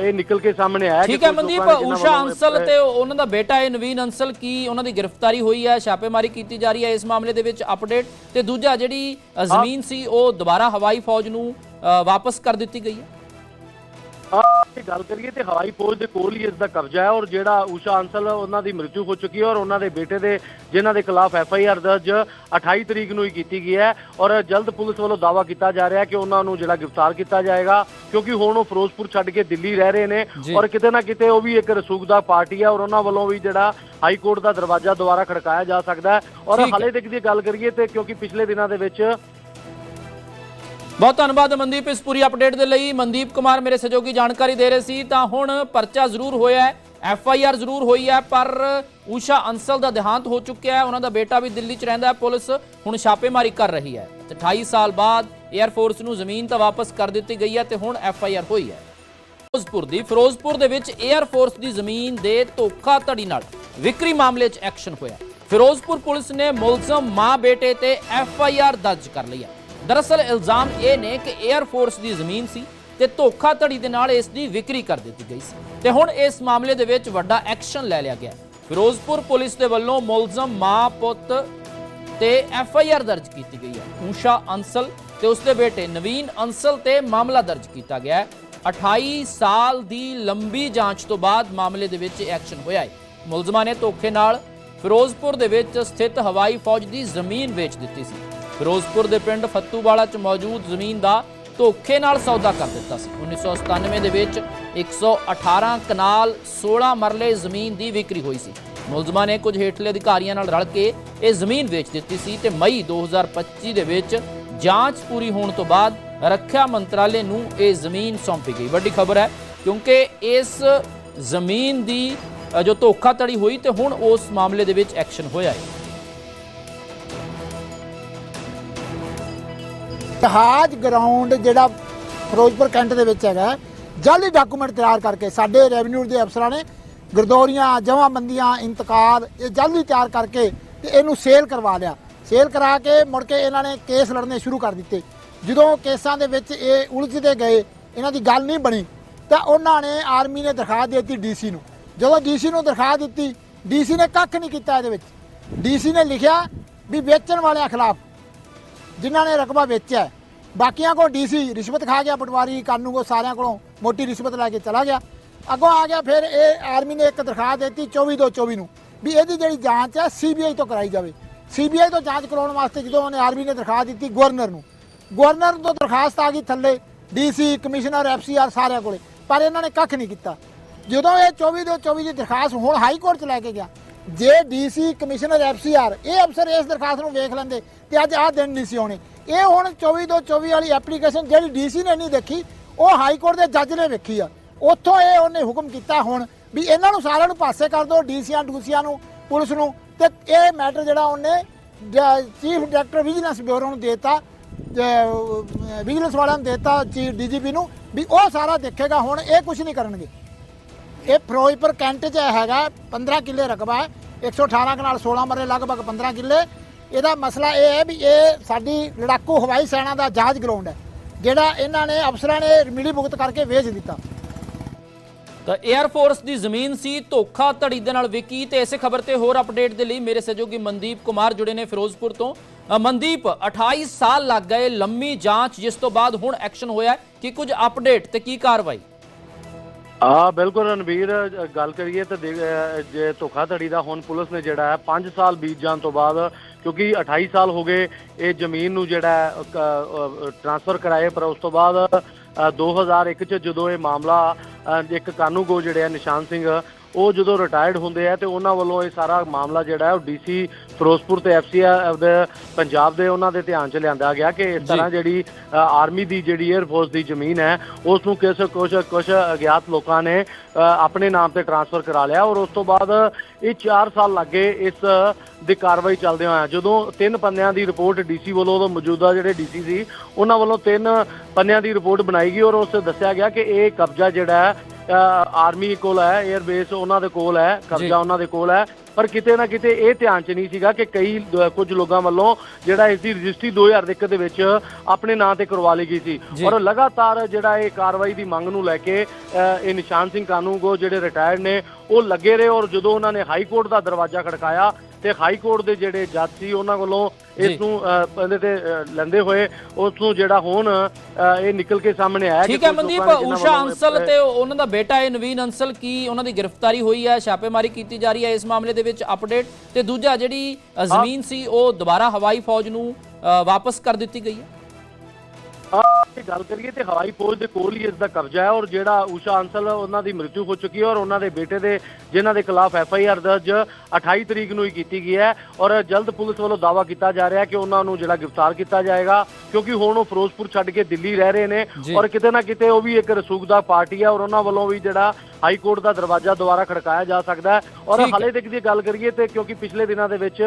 ਇਹ ਨਿਕਲ ਕੇ ਸਾਹਮਣੇ ਆਇਆ ਠੀਕ ਹੈ ਮਨਦੀਪ ਊਸ਼ਾ ਅੰਸਲ ਇਹ- ਤੇ ਉਹਨਾਂ ਦਾ ਬੇਟਾ ਹੈ ਨਵੀਨ ਅੰਸਲ ਕੀ ਉਹਨਾਂ ਦੀ ਗ੍ਰਿਫਤਾਰੀ ਹੋਈ ਹੈ ਛਾਪੇਮਾਰੀ ਕੀਤੀ ਜਾ ਰਹੀ ਹੈ ਇਸ ਮਾਮਲੇ ਦੇ ਵਿੱਚ ਅਪਡੇਟ ਤੇ ਦੂਜਾ ਜਿਹੜੀ ਜ਼ਮੀਨ ਸੀ ਉਹ ਦੁਬਾਰਾ ਹਵਾਈ ਫੌਜ ਨੂੰ ਵਾਪਸ ਕਰ ਦਿੱਤੀ ਗਈ ਹੈ ਜੇ ਗੱਲ ਕਰੀਏ ਤੇ ਹਵਾਈ ਫੌਜ ਦੇ ਕੋਲ ਹੀ ਇਸ ਦਾ ਕਬਜ਼ਾ ਹੈ ਔਰ ਜਿਹੜਾ ਊਸ਼ਾ ਅੰਸਲ ਉਹਨਾਂ ਦੀ ਮ੍ਰਿਤੂ ਹੋ ਚੁੱਕੀ ਹੈ ਔਰ ਉਹਨਾਂ ਦੇ ਬੇਟੇ ਦੇ ਜਿਨ੍ਹਾਂ ਦੇ ਖਿਲਾਫ ਐਫ ਆਈ ਆਰ ਦਰਜ 28 ਤਰੀਕ ਨੂੰ ਹੀ ਕੀਤੀ ਗਈ ਹੈ ਔਰ ਜਲਦ ਪੁਲਿਸ ਵੱਲੋਂ ਦਾਵਾ ਕੀਤਾ ਜਾ ਰਿਹਾ ਹੈ ਕਿ ਉਹਨਾਂ ਨੂੰ ਜਿਹੜਾ ਗ੍ਰਿਫਤਾਰ ਕੀਤਾ ਜਾਏਗਾ ਕਿਉਂਕਿ ਹੁਣ ਉਹ ਫਿਰੋਜ਼ਪੁਰ ਛੱਡ ਕੇ ਦਿੱਲੀ ਰਹਿ ਰਹੇ ਨੇ। ਔਰ ਕਿਤੇ ਨਾ ਕਿਤੇ ਉਹ ਵੀ ਇੱਕ ਰਸੂਖਦਾਰ ਪਾਰਟੀ ਹੈ ਔਰ ਉਹਨਾਂ ਵੱਲੋਂ ਵੀ ਜਿਹੜਾ ਹਾਈ ਕੋਰਟ ਦਾ ਦਰਵਾਜ਼ਾ ਦੁਬਾਰਾ ਖੜਕਾਇਆ ਜਾ ਸਕਦਾ ਹੈ ਔਰ। ਹਾਲੇ ਤੱਕ ਦੀ ਗੱਲ ਕਰੀਏ ਤੇ ਕਿਉਂਕਿ ਪਿਛਲੇ ਦਿਨਾਂ ਦੇ ਵਿੱਚ ਬਹੁਤ ਧੰਨਵਾਦ ਮਨਦੀਪ ਇਸ ਪੂਰੀ ਅਪਡੇਟ ਦੇ ਲਈ। ਮਨਦੀਪ ਕੁਮਾਰ ਮੇਰੇ ਸਹਿਯੋਗੀ ਜਾਣਕਾਰੀ ਦੇ ਰਹੇ ਸੀ। ਤਾਂ ਹੁਣ ਪਰਚਾ ਜ਼ਰੂਰ ਹੋਇਆ ਹੈ। ਐਫ ਆਈ ਆਰ ਜ਼ਰੂਰ ਹੋਈ ਹੈ, ਪਰ ਊਸ਼ਾ ਅੰਸਲ ਦਾ ਦੇਹਾਂਤ ਹੋ ਚੁੱਕਿਆ ਹੈ। ਉਹਨਾਂ ਦਾ ਬੇਟਾ ਵੀ ਦਿੱਲੀ 'ਚ ਰਹਿੰਦਾ ਹੈ। ਪੁਲਿਸ ਹੁਣ ਛਾਪੇਮਾਰੀ ਕਰ ਰਹੀ ਹੈ। ਤੇ 28 ਸਾਲ ਬਾਅਦ 에ਅਰ ਫੋਰਸ ਨੂੰ ਜ਼ਮੀਨ ਤਾਂ ਵਾਪਸ ਕਰ ਦਿੱਤੀ ਗਈ ਹੈ ਤੇ ਹੁਣ ਐਫ ਆਈ ਆਰ ਹੋਈ ਹੈ। ਫਿਰੋਜ਼ਪੁਰ ਦੀ ਫਿਰੋਜ਼ਪੁਰ ਦੇ ਵਿੱਚ 에ਅਰ ਫੋਰਸ ਦੀ ਜ਼ਮੀਨ ਦੇ ਧੋਖਾਧੜੀ ਨਾਲ ਵਿਕਰੀ ਮਾਮਲੇ 'ਚ ਐਕਸ਼ਨ ਹੋਇਆ। ਫਿਰੋਜ਼ਪੁਰ ਪੁਲਿਸ ਨੇ ਮੁਲਜ਼ਮ ਮਾਂ ਬੇਟੇ ਤੇ ਐਫ ਆਈ ਆਰ ਦਰਜ ਕਰ ਲਈ ਹੈ। ਦਰਅਸਲ ਇਲਜ਼ਾਮ ਇਹ ਨੇ ਕਿ 에ਅਰ ਫੋਰਸ ਦੀ ਜ਼ਮੀਨ ਸੀ ਤੇ ਧੋਖਾਧੜੀ ਦੇ ਨਾਲ ਇਸ ਦੀ ਵਿਕਰੀ ਕਰ ਦਿੱਤੀ ਗਈ ਸੀ। ਤੇ ਹੁਣ ਇਸ ਮਾਮਲੇ ਦੇ ਵਿੱਚ ਵੱਡਾ ਐਕਸ਼ਨ ਲੈ ਲਿਆ ਗਿਆ ਫਿਰੋਜ਼ਪੁਰ ਪੁਲਿਸ ਦੇ ਵੱਲੋਂ ਮੁਲਜ਼ਮ ਮਾਂ, ਪੁੱਤ ਤੇ ਐਫ ਆਈ ਆਰ ਦਰਜ ਕੀਤੀ ਗਈ ਹੈ। ਊਸ਼ਾ ਅੰਸਲ ਤੇ ਉਸਦੇ ਬੇਟੇ ਨਵੀਨ ਅੰਸਲ ਤੇ ਮਾਮਲਾ ਦਰਜ ਕੀਤਾ ਗਿਆ ਹੈ। 28 ਸਾਲ ਦੀ ਲੰਬੀ ਜਾਂਚ ਤੋਂ ਬਾਅਦ ਮਾਮਲੇ ਦੇ ਵਿੱਚ ਐਕਸ਼ਨ ਹੋਇਆ ਹੈ। ਮੁਲਜ਼ਮਾਂ ਨੇ ਧੋਖੇ ਨਾਲ ਫਿਰੋਜ਼ਪੁਰ ਦੇ ਵਿੱਚ ਸਥਿਤ ਹਵਾਈ ਫੌਜ ਦੀ ਜ਼ਮੀਨ ਵੇਚ ਦਿੱਤੀ ਸੀ। ਫਿਰੋਜ਼ਪੁਰ ਦੇ ਪਿੰਡ ਫੱਤੂਵਾਲਾ 'ਚ ਮੌਜੂਦ ਜ਼ਮੀਨ ਦਾ ਧੋਖੇ ਨਾਲ ਸੌਦਾ ਕਰ ਦਿੱਤਾ ਸੀ। 1997 ਦੇ ਵਿੱਚ 118 ਕਨਾਲ 16 ਮਰਲੇ ਜ਼ਮੀਨ ਦੀ ਵਿਕਰੀ ਹੋਈ ਸੀ। ਮੁਲਜ਼ਮਾਂ ਨੇ ਕੁਝ ਹੇਠਲੇ ਅਧਿਕਾਰੀਆਂ ਨਾਲ ਰਲ ਕੇ ਇਹ ਜ਼ਮੀਨ ਵੇਚ ਦਿੱਤੀ ਸੀ ਤੇ ਮਈ 2025 ਦੇ ਵਿੱਚ ਜਾਂਚ ਪੂਰੀ ਹੋਣ ਤੋਂ ਬਾਅਦ ਰੱਖਿਆ ਮੰਤਰਾਲੇ ਨੂੰ ਇਹ ਜ਼ਮੀਨ ਸੌਂਪੀ ਗਈ। ਵੱਡੀ ਖਬਰ ਹੈ, ਕਿਉਂਕਿ ਇਸ ਜ਼ਮੀਨ ਦੀ ਜੋ ਧੋਖਾਧੜੀ ਹੋਈ ਤੇ ਹੁਣ ਉਸ ਮਾਮਲੇ ਦੇ ਵਿੱਚ ਐਕਸ਼ਨ ਹੋਇਆ ਹੈ। ਤਹਾਜ ਗਰਾਊਂਡ ਜਿਹੜਾ ਫਿਰੋਜ਼ਪੁਰ ਕੈਂਟ ਦੇ ਵਿੱਚ ਹੈਗਾ ਜਾਲੀ ਡਾਕੂਮੈਂਟ ਤਿਆਰ ਕਰਕੇ ਸਾਡੇ ਰੈਵਨਿਊ ਦੇ ਅਫਸਰਾਂ ਨੇ ਗਰਦੌਰੀਆਂ, ਜਮਾਬੰਦੀਆਂ, ਇੰਤਕਾਲ, ਇਹ ਜਲਦੀ ਤਿਆਰ ਕਰਕੇ ਤੇ ਇਹਨੂੰ ਸੇਲ ਕਰਵਾ ਲਿਆ। ਸੇਲ ਕਰਾ ਕੇ ਮੁੜ ਕੇ ਇਹਨਾਂ ਨੇ ਕੇਸ ਲੜਨੇ ਸ਼ੁਰੂ ਕਰ ਦਿੱਤੇ। ਜਦੋਂ ਕੇਸਾਂ ਦੇ ਵਿੱਚ ਇਹ ਉਲਝਦੇ ਗਏ, ਇਹਨਾਂ ਦੀ ਗੱਲ ਨਹੀਂ ਬਣੀ, ਤਾਂ ਉਹਨਾਂ ਨੇ ਆਰਮੀ ਨੇ ਦਰਖਾਸਤ ਦੇ ਦਿੱਤੀ ਡੀਸੀ ਨੂੰ। ਜਦੋਂ ਡੀਸੀ ਨੂੰ ਦਰਖਾਸਤ ਦਿੱਤੀ, ਡੀਸੀ ਨੇ ਕੱਖ ਨਹੀਂ ਕੀਤਾ ਇਹਦੇ ਵਿੱਚ। ਡੀਸੀ ਨੇ ਲਿਖਿਆ ਵੀ ਵੇਚਣ ਵਾਲਿਆਂ ਖਿਲਾਫ ਜਿਨ੍ਹਾਂ ਨੇ ਰਕਬਾ ਵੇਚਿਆ ਹੈ। ਬਾਕੀਆਂ ਕੋ ਡੀਸੀ ਰਿਸ਼ਵਤ ਖਾ ਗਿਆ, ਪਟਵਾਰੀ ਕਾਨੂੰ ਕੋ ਸਾਰਿਆਂ ਕੋਲੋਂ ਮੋਟੀ ਰਿਸ਼ਵਤ ਲੈ ਕੇ ਚਲਾ ਗਿਆ। ਅੱਗੋਂ ਆ ਗਿਆ, ਫਿਰ ਇਹ ਆਰਮੀ ਨੇ ਇੱਕ ਦਰਖਾਸਤ ਦਿੱਤੀ 24 ਤੋਂ 24 ਨੂੰ ਵੀ ਇਹਦੀ ਜਿਹੜੀ ਜਾਂਚ ਹੈ ਸੀਬੀਆਈ ਤੋਂ ਕਰਾਈ ਜਾਵੇ। ਸੀਬੀਆਈ ਤੋਂ ਜਾਂਚ ਕਰਾਉਣ ਵਾਸਤੇ ਜਦੋਂ ਉਹਨੇ ਆਰਮੀ ਨੇ ਦਰਖਾਸਤ ਦਿੱਤੀ ਗਵਰਨਰ ਨੂੰ। ਗਵਰਨਰ ਤੋਂ ਦਰਖਾਸਤ ਆ ਗਈ ਥੱਲੇ, ਡੀਸੀ, ਕਮਿਸ਼ਨਰ, ਐਫਸੀਆਰ ਸਾਰਿਆਂ ਕੋਲੇ, ਪਰ ਇਹਨਾਂ ਨੇ ਕੱਖ ਨਹੀਂ ਕੀਤਾ। ਜਦੋਂ ਇਹ 24 ਤੋਂ 24 ਦੀ ਦਰਖਾਸਤ ਹੁਣ ਹਾਈ ਕੋਰਟ ਚ ਲੈ ਕੇ ਗਿਆ ਜੇ ਡੀਸੀ ਕਮਿਸ਼ਨਰ ਐਫਸੀਆਰ, ਇਹ ਅਫਸਰ ਇਸ ਦਰਖਾਸਤ ਨੂੰ ਵੇਖ ਲੈਂਦੇ ਤੇ ਅੱਜ ਆਹ ਦਿਨ ਨਹੀਂ ਸੀ ਆਉਣੇ। ਇਹ ਹੁਣ 24 ਤੋਂ 24 ਵਾਲੀ ਐਪਲੀਕੇਸ਼ਨ ਜਿਹੜੀ ਡੀਸੀ ਨੇ ਨਹੀਂ ਦੇਖੀ, ਉਹ ਹਾਈ ਕੋਰਟ ਦੇ ਜੱਜ ਨੇ ਵੇਖੀ ਆ। ਉੱਥੋਂ ਇਹ ਉਹਨੇ ਹੁਕਮ ਕੀਤਾ ਹੁਣ ਵੀ ਇਹਨਾਂ ਨੂੰ ਸਾਰਿਆਂ ਨੂੰ ਪਾਸੇ ਕਰ ਦਿਓ, ਡੀਸੀਆਂ, ਡੂਸੀਆਂ ਨੂੰ, ਪੁਲਿਸ ਨੂੰ। ਤੇ ਇਹ ਮੈਟਰ ਜਿਹੜਾ ਉਹਨੇ ਚੀਫ ਡਾਇਰੈਕਟਰ ਵਿਜੀਲੈਂਸ ਬਿਊਰੋ ਨੂੰ ਦੇਤਾ ਵਿਜੀਲੈਂਸ ਵਾਲਿਆਂ ਨੂੰ ਦੇਤਾ ਚੀਫ ਡੀਜੀਪੀ ਨੂੰ ਵੀ ਉਹ ਸਾਰਾ ਦੇਖੇਗਾ, ਹੁਣ ਇਹ ਕੁਝ ਨਹੀਂ ਕਰਨਗੇ। ਇਹ ਫਿਰੋਜ਼ਪੁਰ ਕੈਂਟ 'ਚ ਹੈਗਾ 15 ਕਿੱਲੇ ਰਕਬਾ ਹੈ 118 ਕਨਾਲ 16 ਮਰਲੇ ਲਗਭਗ 15 ਕਿੱਲੇ। ਇਹਦਾ ਮਸਲਾ ਇਹ ਹੈ ਵੀ ਇਹ ਸਾਡੀ ਲੜਾਕੂ ਹਵਾਈ ਸੈਨਾ ਦਾ ਜਹਾਜ਼ ਗਰਾਊਂਡ ਹੈ, ਜਿਹੜਾ ਇਹਨਾਂ ਨੇ, ਅਫਸਰਾਂ ਨੇ ਮਿਲੀ ਭੁਗਤ ਕਰਕੇ ਵੇਚ ਦਿੱਤਾ। ਤਾਂ 에ਅਰ ਫੋਰਸ ਦੀ ਜ਼ਮੀਨ ਸੀ ਧੋਖਾ ਧੜੀ ਦੇ ਨਾਲ ਵਿਕੀ ਤੇ ਇਸੇ ਖਬਰ ਤੇ ਹੋਰ ਅਪਡੇਟ ਦੇ ਲਈ ਮੇਰੇ ਸਹਿਯੋਗੀ ਮਨਦੀਪ ਕੁਮਾਰ ਜੁੜੇ ਨੇ ਫਿਰੋਜ਼ਪੁਰ ਤੋਂ। ਮਨਦੀਪ 28 ਸਾਲ ਲੱਗ ਗਏ ਲੰਮੀ ਜਾਂਚ, ਜਿਸ ਤੋਂ ਬਾਅਦ ਹੁਣ ਐਕਸ਼ਨ ਹੋਇਆ ਕਿ ਕੁਝ ਅਪਡੇਟ ਤੇ ਕੀ ਕਾਰਵਾਈ? ਆ ਬਿਲਕੁਲ ਰਣਵੀਰ ਗੱਲ ਕਰੀਏ ਤਾਂ ਜੇ ਧੋਖਾਧੜੀ ਦਾ ਹੁਣ ਪੁਲਿਸ ਨੇ ਜਿਹੜਾ ਹੈ 5 ਸਾਲ ਬੀਤ ਜਾਣ ਤੋਂ ਬਾਅਦ ਕਿਉਂਕਿ 28 ਸਾਲ ਹੋ ਗਏ ਇਹ ਜ਼ਮੀਨ ਨੂੰ ਜਿਹੜਾ ਟ੍ਰਾਂਸਫਰ ਕਰਾਏ ਪਰ ਉਸ ਤੋਂ ਬਾਅਦ ਅ, 2001 ਚ ਜਦੋਂ ਇਹ ਮਾਮਲਾ ਅ, ਇੱਕ ਕਾਨੂੰਗੋ ਜਿਹੜੇ ਆ ਨਿਸ਼ਾਨ ਸਿੰਘ ਉਹ ਜਦੋਂ ਰਿਟਾਇਰਡ ਹੁੰਦੇ ਆ ਤੇ ਉਹਨਾਂ ਵੱਲੋਂ ਇਹ ਸਾਰਾ ਮਾਮਲਾ ਜਿਹੜਾ ਹੈ ਉਹ ਡੀਸੀ ਫਿਰੋਜ਼ਪੁਰ ਤੇ ਐਫਸੀਆਰ ਦੇ ਪੰਜਾਬ ਦੇ ਉਹਨਾਂ ਦੇ ਧਿਆਨ ਚ ਲਿਆਂਦਾ ਗਿਆ ਕਿ ਇਸ ਤਰ੍ਹਾਂ ਜਿਹੜੀ ਆਰਮੀ ਦੀ ਜਿਹੜੀ 에ਅਰ ਫੋਰਸ ਦੀ ਜ਼ਮੀਨ ਹੈ ਉਸ ਨੂੰ ਕਿਸ ਕੁਝ ਕੁਝ ਅਗਿਆਤ ਲੋਕਾਂ ਨੇ ਆਪਣੇ ਨਾਮ ਤੇ ਟ੍ਰਾਂਸਫਰ ਕਰਾ ਲਿਆ ਔਰ ਉਸ ਤੋਂ ਬਾਅਦ ਇਹ 4 ਸਾਲ ਲੱਗੇ ਇਸ ਦੀ ਕਾਰਵਾਈ ਚੱਲਦੇ ਹੋਇਆ। ਜਦੋਂ ਤਿੰਨ ਪੰਨਿਆਂ ਦੀ ਰਿਪੋਰਟ ਡੀਸੀ ਵੱਲੋਂ ਉਦੋਂ ਮੌਜੂਦਾ ਜਿਹੜੇ ਡੀਸੀ ਸੀ ਉਹਨਾਂ ਵੱਲੋਂ ਤਿੰਨ ਪੰਨਿਆਂ ਦੀ ਰਿਪੋਰਟ ਬਣਾਈ ਗਈ ਔਰ ਉਸ ਦੱਸਿਆ ਗਿਆ ਕਿ ਇਹ ਕਬਜ਼ਾ ਜਿਹੜਾ ਹੈ ਆਰਮੀ ਕੋਲ ਹੈ 에ਅਰ ਬੇਸ ਉਹਨਾਂ ਦੇ ਕੋਲ ਹੈ। ਕਬਜ਼ਾ ਉਹਨਾਂ ਦੇ ਕੋਲ ਹੈ ਪਰ ਕਿਤੇ ਨਾ ਕਿਤੇ ਇਹ ਧਿਆਨ 'ਚ ਨਹੀਂ ਸੀਗਾ ਕਿ ਕਈ ਕੁਝ ਲੋਕਾਂ ਵੱਲੋਂ ਜਿਹੜਾ ਇਸ ਦੀ ਰਜਿਸਟਰੀ 2001 ਦੇ ਵਿੱਚ ਆਪਣੇ ਨਾਂ ਤੇ ਕਰਵਾ ਲਈ ਗਈ ਸੀ। ਔਰ ਲਗਾਤਾਰ ਜਿਹੜਾ ਇਹ ਕਾਰਵਾਈ ਦੀ ਮੰਗ ਨੂੰ ਲੈ ਕੇ ਇਹ ਨਿਸ਼ਾਨ ਸਿੰਘ ਕਾਨੂੰਗੋ ਜਿਹੜੇ ਰਿਟਾਇਰਡ ਨੇ ਉਹ ਲੱਗੇ ਰਹੇ ਔਰ ਜਦੋਂ ਉਹਨਾਂ ਨੇ ਹਾਈ ਕੋਰਟ ਦਾ ਦਰਵਾਜ਼ਾ ਖੜਕਾਇਆ ਤੇ ਹਾਈ ਕੋਰਟ ਦੇ ਜਿਹੜੇ ਜੱਜ ਸੀ ਉਹਨਾਂ ਵੱਲੋਂ। ਇਸ ਨੂੰ ਇਹਦੇ ਤੇ ਲੈਂਦੇ ਹੋਏ। ਉਸ ਨੂੰ ਜਿਹੜਾ ਹੁਣ ਇਹ ਨਿਕਲ ਕੇ ਸਾਹਮਣੇ ਆਇਆ ਠੀਕ ਹੈ ਮਨਦੀਪ ਊਸ਼ਾ ਅੰਸਲ ਇਹ- ਤੇ ਉਹਨਾਂ ਦਾ ਬੇਟਾ ਹੈ ਨਵੀਨ ਅੰਸਲ ਕੀ ਉਹਨਾਂ ਦੀ ਗ੍ਰਿਫਤਾਰੀ ਹੋਈ ਹੈ ਛਾਪੇਮਾਰੀ ਕੀਤੀ ਜਾ ਰਹੀ ਹੈ ਇਸ ਮਾਮਲੇ ਦੇ ਵਿੱਚ ਅਪਡੇਟ। ਤੇ ਦੂਜਾ ਜਿਹੜੀ ਜ਼ਮੀਨ ਸੀ ਉਹ ਦੁਬਾਰਾ ਹਵਾਈ ਫੌਜ ਨੂੰ ਵਾਪਸ ਕਰ ਦਿੱਤੀ ਗਈ ਹੈ। ਜੇ ਗੱਲ ਕਰੀਏ ਤੇ ਹਵਾਈ ਫੌਜ ਦੇ ਕੋਲ ਹੀ ਇਸ ਦਾ ਕਬਜ਼ਾ ਹੈ ਔਰ ਜਿਹੜਾ ਊਸ਼ਾ ਅੰਸਲ ਉਹਨਾਂ ਦੀ ਮ੍ਰਿਤੂ ਹੋ ਚੁੱਕੀ ਹੈ ਔਰ ਉਹਨਾਂ ਦੇ ਬੇਟੇ ਦੇ ਜਿਨ੍ਹਾਂ ਦੇ ਖਿਲਾਫ ਐਫ ਆਈ ਆਰ ਦਰਜ 28 ਤਰੀਕ ਨੂੰ ਹੀ ਕੀਤੀ ਗਈ ਹੈ ਔਰ ਜਲਦ ਪੁਲਿਸ ਵੱਲੋਂ ਦਾਵਾ ਕੀਤਾ ਜਾ ਰਿਹਾ ਹੈ ਕਿ ਉਹਨਾਂ ਨੂੰ ਜਿਹੜਾ ਗ੍ਰਿਫਤਾਰ ਕੀਤਾ ਜਾਏਗਾ ਕਿਉਂਕਿ ਹੁਣ ਉਹ ਫਿਰੋਜ਼ਪੁਰ ਛੱਡ ਕੇ ਦਿੱਲੀ ਰਹਿ ਰਹੇ ਨੇ। ਔਰ ਕਿਤੇ ਨਾ ਕਿਤੇ ਉਹ ਵੀ ਇੱਕ ਰਸੂਖਦਾਰ ਪਾਰਟੀ ਹੈ ਔਰ ਉਹਨਾਂ ਵੱਲੋਂ ਵੀ ਜਿਹੜਾ ਹਾਈ ਕੋਰਟ ਦਾ ਦਰਵਾਜ਼ਾ ਦੁਬਾਰਾ ਖੜਕਾਇਆ ਜਾ ਸਕਦਾ ਹੈ ਔਰ। ਹਾਲੇ ਤੱਕ ਦੀ ਗੱਲ ਕਰੀਏ ਤੇ ਕਿਉਂਕਿ ਪਿਛਲੇ ਦਿਨਾਂ ਦੇ ਵਿੱਚ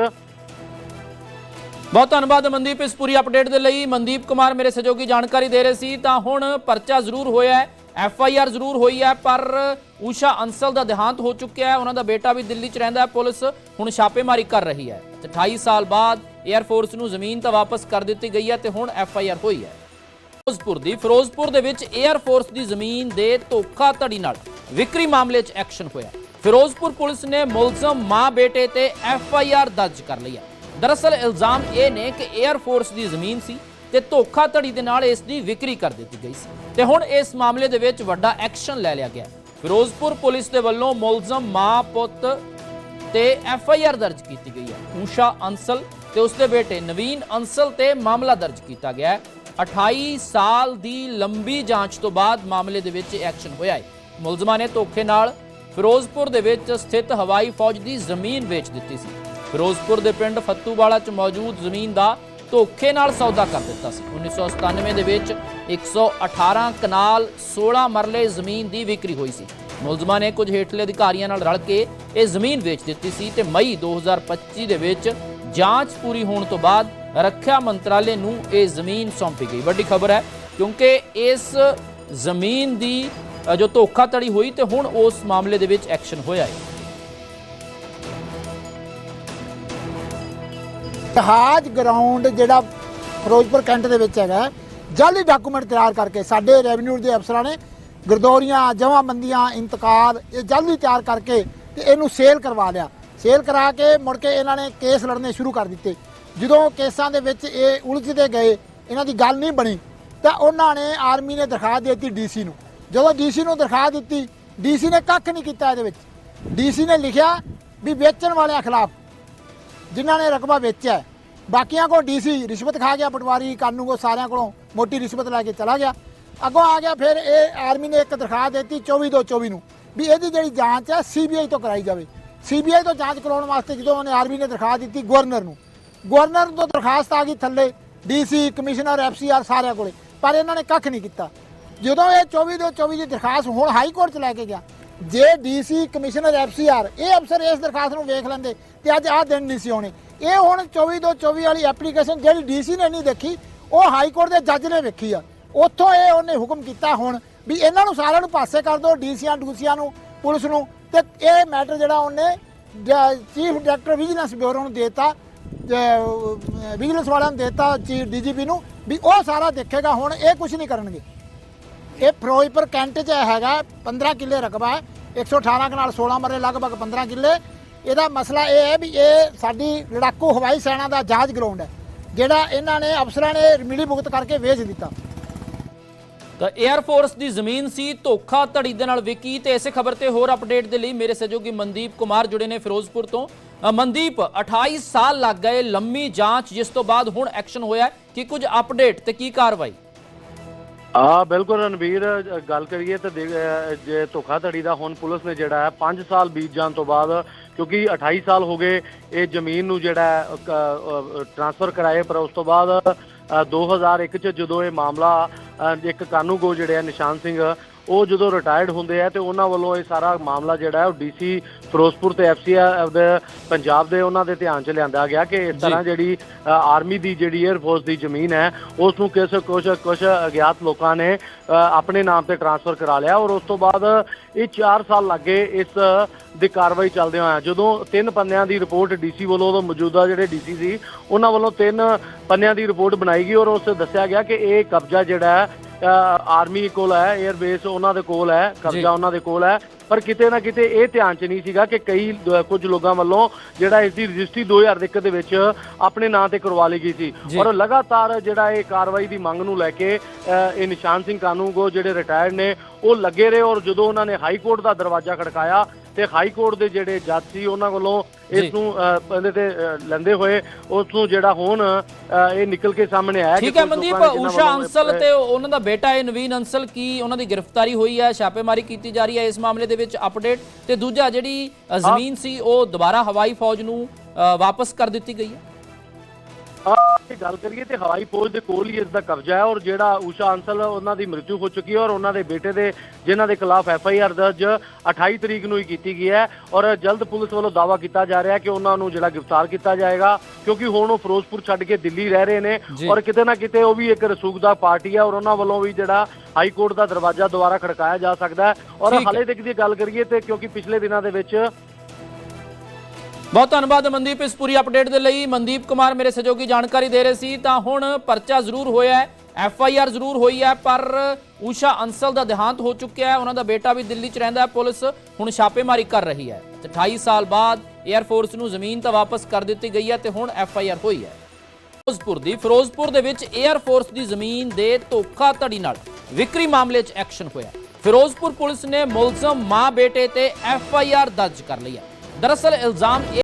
ਬਹੁਤ ਧੰਨਵਾਦ ਮਨਦੀਪ ਇਸ ਪੂਰੀ ਅਪਡੇਟ ਦੇ ਲਈ। ਮਨਦੀਪ ਕੁਮਾਰ ਮੇਰੇ ਸਹਿਯੋਗੀ ਜਾਣਕਾਰੀ ਦੇ ਰਹੇ ਸੀ। ਤਾਂ ਹੁਣ ਪਰਚਾ ਜ਼ਰੂਰ ਹੋਇਆ ਹੈ। ਐਫ ਆਈ ਆਰ ਜ਼ਰੂਰ ਹੋਈ ਹੈ, ਪਰ ਊਸ਼ਾ ਅੰਸਲ ਦਾ ਦੇਹਾਂਤ ਹੋ ਚੁੱਕਿਆ ਹੈ। ਉਹਨਾਂ ਦਾ ਬੇਟਾ ਵੀ ਦਿੱਲੀ 'ਚ ਰਹਿੰਦਾ ਹੈ। ਪੁਲਿਸ ਹੁਣ ਛਾਪੇਮਾਰੀ ਕਰ ਰਹੀ ਹੈ। ਤੇ 28 ਸਾਲ ਬਾਅਦ 에ਅਰ ਫੋਰਸ ਨੂੰ ਜ਼ਮੀਨ ਤਾਂ ਵਾਪਸ ਕਰ ਦਿੱਤੀ ਗਈ ਹੈ ਤੇ ਹੁਣ ਐਫ ਆਈ ਆਰ ਹੋਈ ਹੈ। ਫਿਰੋਜ਼ਪੁਰ ਦੀ ਫਿਰੋਜ਼ਪੁਰ ਦੇ ਵਿੱਚ 에ਅਰ ਫੋਰਸ ਦੀ ਜ਼ਮੀਨ ਦੇ ਧੋਖਾਧੜੀ ਨਾਲ ਵਿਕਰੀ ਮਾਮਲੇ 'ਚ ਐਕਸ਼ਨ ਹੋਇਆ। ਫਿਰੋਜ਼ਪੁਰ ਪੁਲਿਸ ਨੇ ਮੁਲਜ਼ਮ ਮਾਂ ਬੇਟੇ ਤੇ ਐਫ ਆਈ ਆਰ ਦਰਜ ਕਰ ਲਈ ਹੈ। ਦਰਅਸਲ ਇਲਜ਼ਾਮ ਇਹ ਨੇ ਕਿ 에ਅਰ ਫੋਰਸ ਦੀ ਜ਼ਮੀਨ ਸੀ ਤੇ ਧੋਖਾਧੜੀ ਦੇ ਨਾਲ ਇਸ ਦੀ ਵਿਕਰੀ ਕਰ ਦਿੱਤੀ ਗਈ ਸੀ। ਤੇ ਹੁਣ ਇਸ ਮਾਮਲੇ ਦੇ ਵਿੱਚ ਵੱਡਾ ਐਕਸ਼ਨ ਲੈ ਲਿਆ ਗਿਆ ਫਿਰੋਜ਼ਪੁਰ ਪੁਲਿਸ ਦੇ ਵੱਲੋਂ ਮੁਲਜ਼ਮ ਮਾਂ, ਪੁੱਤ ਤੇ ਐਫ ਆਈ ਆਰ ਦਰਜ ਕੀਤੀ ਗਈ ਹੈ। ਊਸ਼ਾ ਅੰਸਲ ਤੇ ਉਸਦੇ ਬੇਟੇ ਨਵੀਨ ਅੰਸਲ ਤੇ ਮਾਮਲਾ ਦਰਜ ਕੀਤਾ ਗਿਆ ਹੈ। 28 ਸਾਲ ਦੀ ਲੰਬੀ ਜਾਂਚ ਤੋਂ ਬਾਅਦ ਮਾਮਲੇ ਦੇ ਵਿੱਚ ਐਕਸ਼ਨ ਹੋਇਆ ਹੈ। ਮੁਲਜ਼ਮਾਂ ਨੇ ਧੋਖੇ ਨਾਲ ਫਿਰੋਜ਼ਪੁਰ ਦੇ ਵਿੱਚ ਸਥਿਤ ਹਵਾਈ ਫੌਜ ਦੀ ਜ਼ਮੀਨ ਵੇਚ ਦਿੱਤੀ ਸੀ। ਫਿਰੋਜ਼ਪੁਰ ਦੇ ਪਿੰਡ ਫੱਤੂਵਾਲਾ 'ਚ ਮੌਜੂਦ ਜ਼ਮੀਨ ਦਾ ਧੋਖੇ ਨਾਲ ਸੌਦਾ ਕਰ ਦਿੱਤਾ ਸੀ। 1997 ਦੇ ਵਿੱਚ 118 ਕਨਾਲ 16 ਮਰਲੇ ਜ਼ਮੀਨ ਦੀ ਵਿਕਰੀ ਹੋਈ ਸੀ। ਮੁਲਜ਼ਮਾਂ ਨੇ ਕੁਝ ਹੇਠਲੇ ਅਧਿਕਾਰੀਆਂ ਨਾਲ ਰਲ ਕੇ ਇਹ ਜ਼ਮੀਨ ਵੇਚ ਦਿੱਤੀ ਸੀ ਤੇ ਮਈ 2025 ਦੇ ਵਿੱਚ ਜਾਂਚ ਪੂਰੀ ਹੋਣ ਤੋਂ ਬਾਅਦ ਰੱਖਿਆ ਮੰਤਰਾਲੇ ਨੂੰ ਇਹ ਜ਼ਮੀਨ ਸੌਂਪੀ ਗਈ। ਵੱਡੀ ਖਬਰ ਹੈ, ਕਿਉਂਕਿ ਇਸ ਜ਼ਮੀਨ ਦੀ ਜੋ ਧੋਖਾਧੜੀ ਹੋਈ ਤੇ ਹੁਣ ਉਸ ਮਾਮਲੇ ਦੇ ਵਿੱਚ ਐਕਸ਼ਨ ਹੋਇਆ ਹੈ। ਜਹਾਜ਼ ਗਰਾਊਂਡ ਜਿਹੜਾ ਫਿਰੋਜ਼ਪੁਰ ਕੈਂਟ ਦੇ ਵਿੱਚ ਹੈਗਾ ਜਾਲੀ ਡਾਕੂਮੈਂਟ ਤਿਆਰ ਕਰਕੇ ਸਾਡੇ ਰੈਵਨਿਊ ਦੇ ਅਫਸਰਾਂ ਨੇ ਗਰਦੌਰੀਆਂ, ਜਮਾਬੰਦੀਆਂ, ਇੰਤਕਾਲ, ਇਹ ਜਲਦੀ ਤਿਆਰ ਕਰਕੇ ਤੇ ਇਹਨੂੰ ਸੇਲ ਕਰਵਾ ਲਿਆ। ਸੇਲ ਕਰਾ ਕੇ ਮੁੜ ਕੇ ਇਹਨਾਂ ਨੇ ਕੇਸ ਲੜਨੇ ਸ਼ੁਰੂ ਕਰ ਦਿੱਤੇ। ਜਦੋਂ ਕੇਸਾਂ ਦੇ ਵਿੱਚ ਇਹ ਉਲਝਦੇ ਗਏ, ਇਹਨਾਂ ਦੀ ਗੱਲ ਨਹੀਂ ਬਣੀ, ਤਾਂ ਉਹਨਾਂ ਨੇ ਆਰਮੀ ਨੇ ਦਰਖਾਸਤ ਦੇ ਦਿੱਤੀ ਡੀਸੀ ਨੂੰ। ਜਦੋਂ ਡੀਸੀ ਨੂੰ ਦਰਖਾਸਤ ਦਿੱਤੀ, ਡੀਸੀ ਨੇ ਕੱਖ ਨਹੀਂ ਕੀਤਾ ਇਹਦੇ ਵਿੱਚ। ਡੀਸੀ ਨੇ ਲਿਖਿਆ ਵੀ ਵੇਚਣ ਵਾਲਿਆਂ ਖਿਲਾਫ, ਜਿਨ੍ਹਾਂ ਨੇ ਰਕਬਾ ਵੇਚਿਆ ਬਾਕੀਆਂ ਕੋ ਡੀਸੀ ਰਿਸ਼ਵਤ ਖਾ ਗਿਆ, ਪਟਵਾਰੀ ਕਾਨੂੰ ਕੋ ਸਾਰਿਆਂ ਕੋਲੋਂ ਮੋਟੀ ਰਿਸ਼ਵਤ ਲੈ ਕੇ ਚਲਾ ਗਿਆ। ਅੱਗੋਂ ਆ ਗਿਆ ਫਿਰ ਇਹ ਆਰਮੀ ਨੇ ਇੱਕ ਦਰਖਾਸਤ ਦਿੱਤੀ 24 ਤੋਂ 24 ਨੂੰ ਵੀ ਇਹਦੀ ਜਿਹੜੀ ਜਾਂਚ ਹੈ ਸੀਬੀਆਈ ਤੋਂ ਕਰਾਈ ਜਾਵੇ। ਸੀਬੀਆਈ ਤੋਂ ਜਾਂਚ ਕਰਾਉਣ ਵਾਸਤੇ ਜਦੋਂ ਉਹਨੇ ਆਰਮੀ ਨੇ ਦਰਖਾਸਤ ਦਿੱਤੀ ਗਵਰਨਰ ਨੂੰ। ਗਵਰਨਰ ਤੋਂ ਦਰਖਾਸਤ ਆ ਗਈ ਥੱਲੇ ਡੀਸੀ ਕਮਿਸ਼ਨਰ ਐਫਸੀਆਰ ਸਾਰਿਆਂ ਕੋਲੇ, ਪਰ ਇਹਨਾਂ ਨੇ ਕੱਖ ਨਹੀਂ ਕੀਤਾ। ਜਦੋਂ ਇਹ 24 ਤੋਂ 24 ਦੀ ਦਰਖਾਸਤ ਹੁਣ ਹਾਈ ਕੋਰਟ ਚ ਲੈ ਕੇ ਗਿਆ ਜੇ ਡੀਸੀ ਕਮਿਸ਼ਨਰ ਐਫਸੀਆਰ, ਇਹ ਅਫਸਰ ਇਸ ਦਰਖਾਸਤ ਨੂੰ ਵੇਖ ਲੈਂਦੇ ਤੇ ਅੱਜ ਆਹ ਦਿਨ ਨਹੀਂ ਸੀ ਹੋਣੇ ਇਹ ਹੁਣ 24 ਤੋਂ 24 ਵਾਲੀ ਐਪਲੀਕੇਸ਼ਨ ਜਿਹੜੀ ਡੀਸੀ ਨੇ ਨਹੀਂ ਦੇਖੀ, ਉਹ ਹਾਈ ਕੋਰਟ ਦੇ ਜੱਜ ਨੇ ਵੇਖੀ ਆ। ਉੱਥੋਂ ਇਹ ਉਹਨੇ ਹੁਕਮ ਕੀਤਾ ਹੁਣ ਵੀ ਇਹਨਾਂ ਨੂੰ ਸਾਰਿਆਂ ਨੂੰ ਪਾਸੇ ਕਰ ਦਿਓ, ਡੀਸੀਆਂ, ਡੂਸੀਆਂ ਨੂੰ, ਪੁਲਿਸ ਨੂੰ। ਤੇ ਇਹ ਮੈਟਰ ਜਿਹੜਾ ਉਹਨੇ ਚੀਫ ਡਾਇਰੈਕਟਰ ਵਿਜੀਲੈਂਸ ਬਿਊਰੋ ਨੂੰ ਦੇਤਾ ਵਿਜੀਲੈਂਸ ਵਾਲਿਆਂ ਨੂੰ ਦੇਤਾ ਚੀਫ ਡੀਜੀਪੀ ਨੂੰ ਵੀ ਉਹ ਸਾਰਾ ਦੇਖੇਗਾ, ਹੁਣ ਇਹ ਕੁਝ ਨਹੀਂ ਕਰਨਗੇ। ਇਹ ਫਿਰੋਜ਼ਪੁਰ ਕੈਂਟ 'ਚ ਹੈਗਾ 15 ਕਿੱਲੇ ਰਕਬਾ ਹੈ 118 ਕਨਾਲ 16 ਮਰਲੇ ਲਗਭਗ 15 ਕਿੱਲੇ। ਇਹਦਾ ਮਸਲਾ ਇਹ ਹੈ ਵੀ ਇਹ ਸਾਡੀ ਲੜਾਕੂ ਹਵਾਈ ਸੈਨਾ ਦਾ ਜਹਾਜ਼ ਗਰਾਊਂਡ ਹੈ, ਜਿਹੜਾ ਇਹਨਾਂ ਨੇ, ਅਫਸਰਾਂ ਨੇ ਮਿਲੀ ਭੁਗਤ ਕਰਕੇ ਵੇਚ ਦਿੱਤਾ। ਤਾਂ 에ਅਰ ਫੋਰਸ ਦੀ ਜ਼ਮੀਨ ਸੀ ਧੋਖਾ ਧੜੀ ਦੇ ਨਾਲ ਵਿਕੀ ਤੇ ਇਸੇ ਖਬਰ ਤੇ ਹੋਰ ਅਪਡੇਟ ਦੇ ਲਈ ਮੇਰੇ ਸਹਿਯੋਗੀ ਮਨਦੀਪ ਕੁਮਾਰ ਜੁੜੇ ਨੇ ਫਿਰੋਜ਼ਪੁਰ ਤੋਂ। ਮਨਦੀਪ 28 ਸਾਲ ਲੱਗ ਗਏ ਲੰਮੀ ਜਾਂਚ, ਜਿਸ ਤੋਂ ਬਾਅਦ ਹੁਣ ਐਕਸ਼ਨ ਹੋਇਆ ਕਿ ਕੁਝ ਅਪਡੇਟ ਤੇ ਕੀ ਕਾਰਵਾਈ? ਆ ਬਿਲਕੁਲ ਰਣਵੀਰ ਗੱਲ ਕਰੀਏ ਤਾਂ ਦੇਖ- ਜੇ ਧੋਖਾਧੜੀ ਦਾ ਹੁਣ ਪੁਲਿਸ ਨੇ ਜਿਹੜਾ ਹੈ 5 ਸਾਲ ਬੀਤ ਜਾਣ ਤੋਂ ਬਾਅਦ ਕਿਉਂਕਿ 28 ਸਾਲ ਹੋ ਗਏ ਇਹ ਜ਼ਮੀਨ ਨੂੰ ਜਿਹੜਾ ਟ੍ਰਾਂਸਫਰ ਕਰਾਏ ਪਰ ਉਸ ਤੋਂ ਬਾਅਦ ਅ, 2001 ਚ ਜਦੋਂ ਇਹ ਮਾਮਲਾ ਅ, ਇੱਕ ਕਾਨੂੰਗੋ ਜਿਹੜੇ ਆ ਨਿਸ਼ਾਨ ਸਿੰਘ ਉਹ ਜਦੋਂ ਰਿਟਾਇਰਡ ਹੁੰਦੇ ਆ ਤੇ ਉਹਨਾਂ ਵੱਲੋਂ ਇਹ ਸਾਰਾ ਮਾਮਲਾ ਜਿਹੜਾ ਹੈ ਉਹ ਡੀਸੀ ਫਿਰੋਜ਼ਪੁਰ ਤੇ ਐਫਸੀਆਰ ਦੇ ਪੰਜਾਬ ਦੇ ਉਹਨਾਂ ਦੇ ਧਿਆਨ ਚ ਲਿਆਂਦਾ ਗਿਆ ਕਿ ਇਸ ਤਰ੍ਹਾਂ ਜਿਹੜੀ ਆਰਮੀ ਦੀ ਜਿਹੜੀ 에ਅਰ ਫੋਰਸ ਦੀ ਜ਼ਮੀਨ ਹੈ ਉਸ ਨੂੰ ਕਿਸ ਕੁਝ ਕੁਝ ਅਗਿਆਤ ਲੋਕਾਂ ਨੇ ਆਪਣੇ ਨਾਮ ਤੇ ਟ੍ਰਾਂਸਫਰ ਕਰਾ ਲਿਆ ਔਰ ਉਸ ਤੋਂ ਬਾਅਦ ਇਹ 4 ਸਾਲ ਲੱਗੇ ਇਸ ਦੀ ਕਾਰਵਾਈ ਚੱਲਦੇ ਹੋਇਆ। ਜਦੋਂ ਤਿੰਨ ਪੰਨਿਆਂ ਦੀ ਰਿਪੋਰਟ ਡੀਸੀ ਵੱਲੋਂ ਉਦੋਂ ਮੌਜੂਦਾ ਜਿਹੜੇ ਡੀਸੀ ਸੀ ਉਹਨਾਂ ਵੱਲੋਂ ਤਿੰਨ ਪੰਨਿਆਂ ਦੀ ਰਿਪੋਰਟ ਬਣਾਈ ਗਈ ਔਰ ਉਸ ਦੱਸਿਆ ਗਿਆ ਕਿ ਇਹ ਕਬਜ਼ਾ ਜਿਹੜਾ ਹੈ ਆਰਮੀ ਕੋਲ ਹੈ 에ਅਰ ਬੇਸ ਉਹਨਾਂ ਦੇ ਕੋਲ ਹੈ। ਕਬਜ਼ਾ ਉਹਨਾਂ ਦੇ ਕੋਲ ਹੈ ਪਰ ਕਿਤੇ ਨਾ ਕਿਤੇ ਇਹ ਧਿਆਨ 'ਚ ਨਹੀਂ ਸੀਗਾ ਕਿ ਕਈ ਕੁਝ ਲੋਕਾਂ ਵੱਲੋਂ ਜਿਹੜਾ ਇਸ ਦੀ ਰਜਿਸਟਰੀ 2001 ਦੇ ਵਿੱਚ ਆਪਣੇ ਨਾਂ ਤੇ ਕਰਵਾ ਲਈ ਗਈ ਸੀ। ਔਰ ਲਗਾਤਾਰ ਜਿਹੜਾ ਇਹ ਕਾਰਵਾਈ ਦੀ ਮੰਗ ਨੂੰ ਲੈ ਕੇ ਇਹ ਨਿਸ਼ਾਨ ਸਿੰਘ ਕਾਨੂੰਗੋ ਜਿਹੜੇ ਰਿਟਾਇਰਡ ਨੇ ਉਹ ਲੱਗੇ ਰਹੇ ਔਰ ਜਦੋਂ ਉਹਨਾਂ ਨੇ ਹਾਈ ਕੋਰਟ ਦਾ ਦਰਵਾਜ਼ਾ ਖੜਕਾਇਆ ਤੇ ਹਾਈ ਕੋਰਟ ਦੇ ਜਿਹੜੇ ਜੱਜ ਸੀ ਉਹਨਾਂ ਵੱਲੋਂ। ਇਸ ਨੂੰ ਇਹਦੇ ਤੇ ਲੈਂਦੇ ਹੋਏ ਉਸ ਨੂੰ ਜਿਹੜਾ ਹੁਣ ਇਹ ਨਿਕਲ ਕੇ ਸਾਹਮਣੇ ਆਇਆ ਠੀਕ ਹੈ ਮਨਦੀਪ ਊਸ਼ਾ ਅੰਸਲ ਇਹ- ਤੇ ਉਹਨਾਂ ਦਾ ਬੇਟਾ ਹੈ ਨਵੀਨ ਅੰਸਲ ਕੀ ਉਹਨਾਂ ਦੀ ਗ੍ਰਿਫਤਾਰੀ ਹੋਈ ਹੈ ਛਾਪੇਮਾਰੀ ਕੀਤੀ ਜਾ ਰਹੀ ਹੈ ਇਸ ਮਾਮਲੇ ਦੇ ਵਿੱਚ ਅਪਡੇਟ ਤੇ ਦੂਜਾ ਜਿਹੜੀ ਜ਼ਮੀਨ ਸੀ ਉਹ ਦੁਬਾਰਾ ਹਵਾਈ ਫੌਜ ਨੂੰ ਵਾਪਸ ਕਰ ਦਿੱਤੀ ਗਈ ਹੈ ਜੇ ਗੱਲ ਕਰੀਏ ਤੇ ਹਵਾਈ ਫੌਜ ਦੇ ਕੋਲ ਹੀ ਇਸ ਦਾ ਕਬਜ਼ਾ ਹੈ ਔਰ ਜਿਹੜਾ ਊਸ਼ਾ ਅੰਸਲ ਉਹਨਾਂ ਦੀ ਮ੍ਰਿਤੂ ਹੋ ਚੁੱਕੀ ਹੈ ਔਰ ਉਹਨਾਂ ਦੇ ਬੇਟੇ ਦੇ ਜਿਨ੍ਹਾਂ ਦੇ ਖਿਲਾਫ ਐਫ ਆਈ ਆਰ ਦਰਜ 28 ਤਰੀਕ ਨੂੰ ਹੀ ਕੀਤੀ ਗਈ ਹੈ ਔਰ ਜਲਦ ਪੁਲਿਸ ਵੱਲੋਂ ਦਾਅਵਾ ਕੀਤਾ ਜਾ ਰਿਹਾ ਹੈ ਕਿ ਉਹਨਾਂ ਨੂੰ ਜਿਹੜਾ ਗ੍ਰਿਫਤਾਰ ਕੀਤਾ ਜਾਏਗਾ ਕਿਉਂਕਿ ਹੁਣ ਉਹ ਫਿਰੋਜ਼ਪੁਰ ਛੱਡ ਕੇ ਦਿੱਲੀ ਰਹਿ ਰਹੇ ਨੇ। ਔਰ ਕਿਤੇ ਨਾ ਕਿਤੇ ਉਹ ਵੀ ਇੱਕ ਰਸੂਖਦਾਰ ਪਾਰਟੀ ਹੈ ਔਰ ਉਹਨਾਂ ਵੱਲੋਂ ਵੀ ਜਿਹੜਾ ਹਾਈ ਕੋਰਟ ਦਾ ਦਰਵਾਜ਼ਾ ਦੁਬਾਰਾ ਖੜਕਾਇਆ ਜਾ ਸਕਦਾ ਹੈ ਔਰ। ਹਾਲੇ ਤੱਕ ਦੀ ਗੱਲ ਕਰੀਏ ਤੇ ਕਿਉਂਕਿ ਪਿਛਲੇ ਦਿਨਾਂ ਦੇ ਵਿੱਚ ਬਹੁਤ ਧੰਨਵਾਦ ਮਨਦੀਪ, ਇਸ ਪੂਰੀ ਅਪਡੇਟ ਦੇ ਲਈ। ਮਨਦੀਪ ਕੁਮਾਰ ਮੇਰੇ ਸਹਿਯੋਗੀ ਜਾਣਕਾਰੀ ਦੇ ਰਹੇ ਸੀ। ਤਾਂ ਹੁਣ ਪਰਚਾ ਜ਼ਰੂਰ ਹੋਇਆ ਹੈ, ਐਫ ਆਈ ਆਰ ਜ਼ਰੂਰ ਹੋਈ ਹੈ, ਪਰ ਊਸ਼ਾ ਅੰਸਲ ਦਾ ਦੇਹਾਂਤ ਹੋ ਚੁੱਕਿਆ ਹੈ। ਉਹਨਾਂ ਦਾ ਬੇਟਾ ਵੀ ਦਿੱਲੀ 'ਚ ਰਹਿੰਦਾ ਹੈ। ਪੁਲਿਸ ਹੁਣ ਛਾਪੇਮਾਰੀ ਕਰ ਰਹੀ ਹੈ। ਤੇ 28 ਸਾਲ ਬਾਅਦ 에ਅਰ ਫੋਰਸ ਨੂੰ ਜ਼ਮੀਨ ਤਾਂ ਵਾਪਸ ਕਰ ਦਿੱਤੀ ਗਈ ਹੈ ਤੇ ਹੁਣ ਐਫ ਆਈ ਆਰ ਹੋਈ ਹੈ। ਫਿਰੋਜ਼ਪੁਰ ਦੀ ਫਿਰੋਜ਼ਪੁਰ ਦੇ ਵਿੱਚ 에ਅਰ ਫੋਰਸ ਦੀ ਜ਼ਮੀਨ ਦੇ ਧੋਖਾ ਧੜੀ ਨਾਲ ਵਿਕਰੀ ਮਾਮਲੇ 'ਚ ਐਕਸ਼ਨ ਹੋਇਆ ਫਿਰੋਜ਼ਪੁਰ ਪੁਲਿਸ ਨੇ ਮੁਲਜ਼ਮ ਮਾਂ ਬੇਟੇ ਤੇ ਐਫ ਆਈ ਆਰ ਦਰਜ ਕਰ ਲਈ ਹੈ। ਦਰਅਸਲ ਇਲਜ਼ਾਮ ਇਹ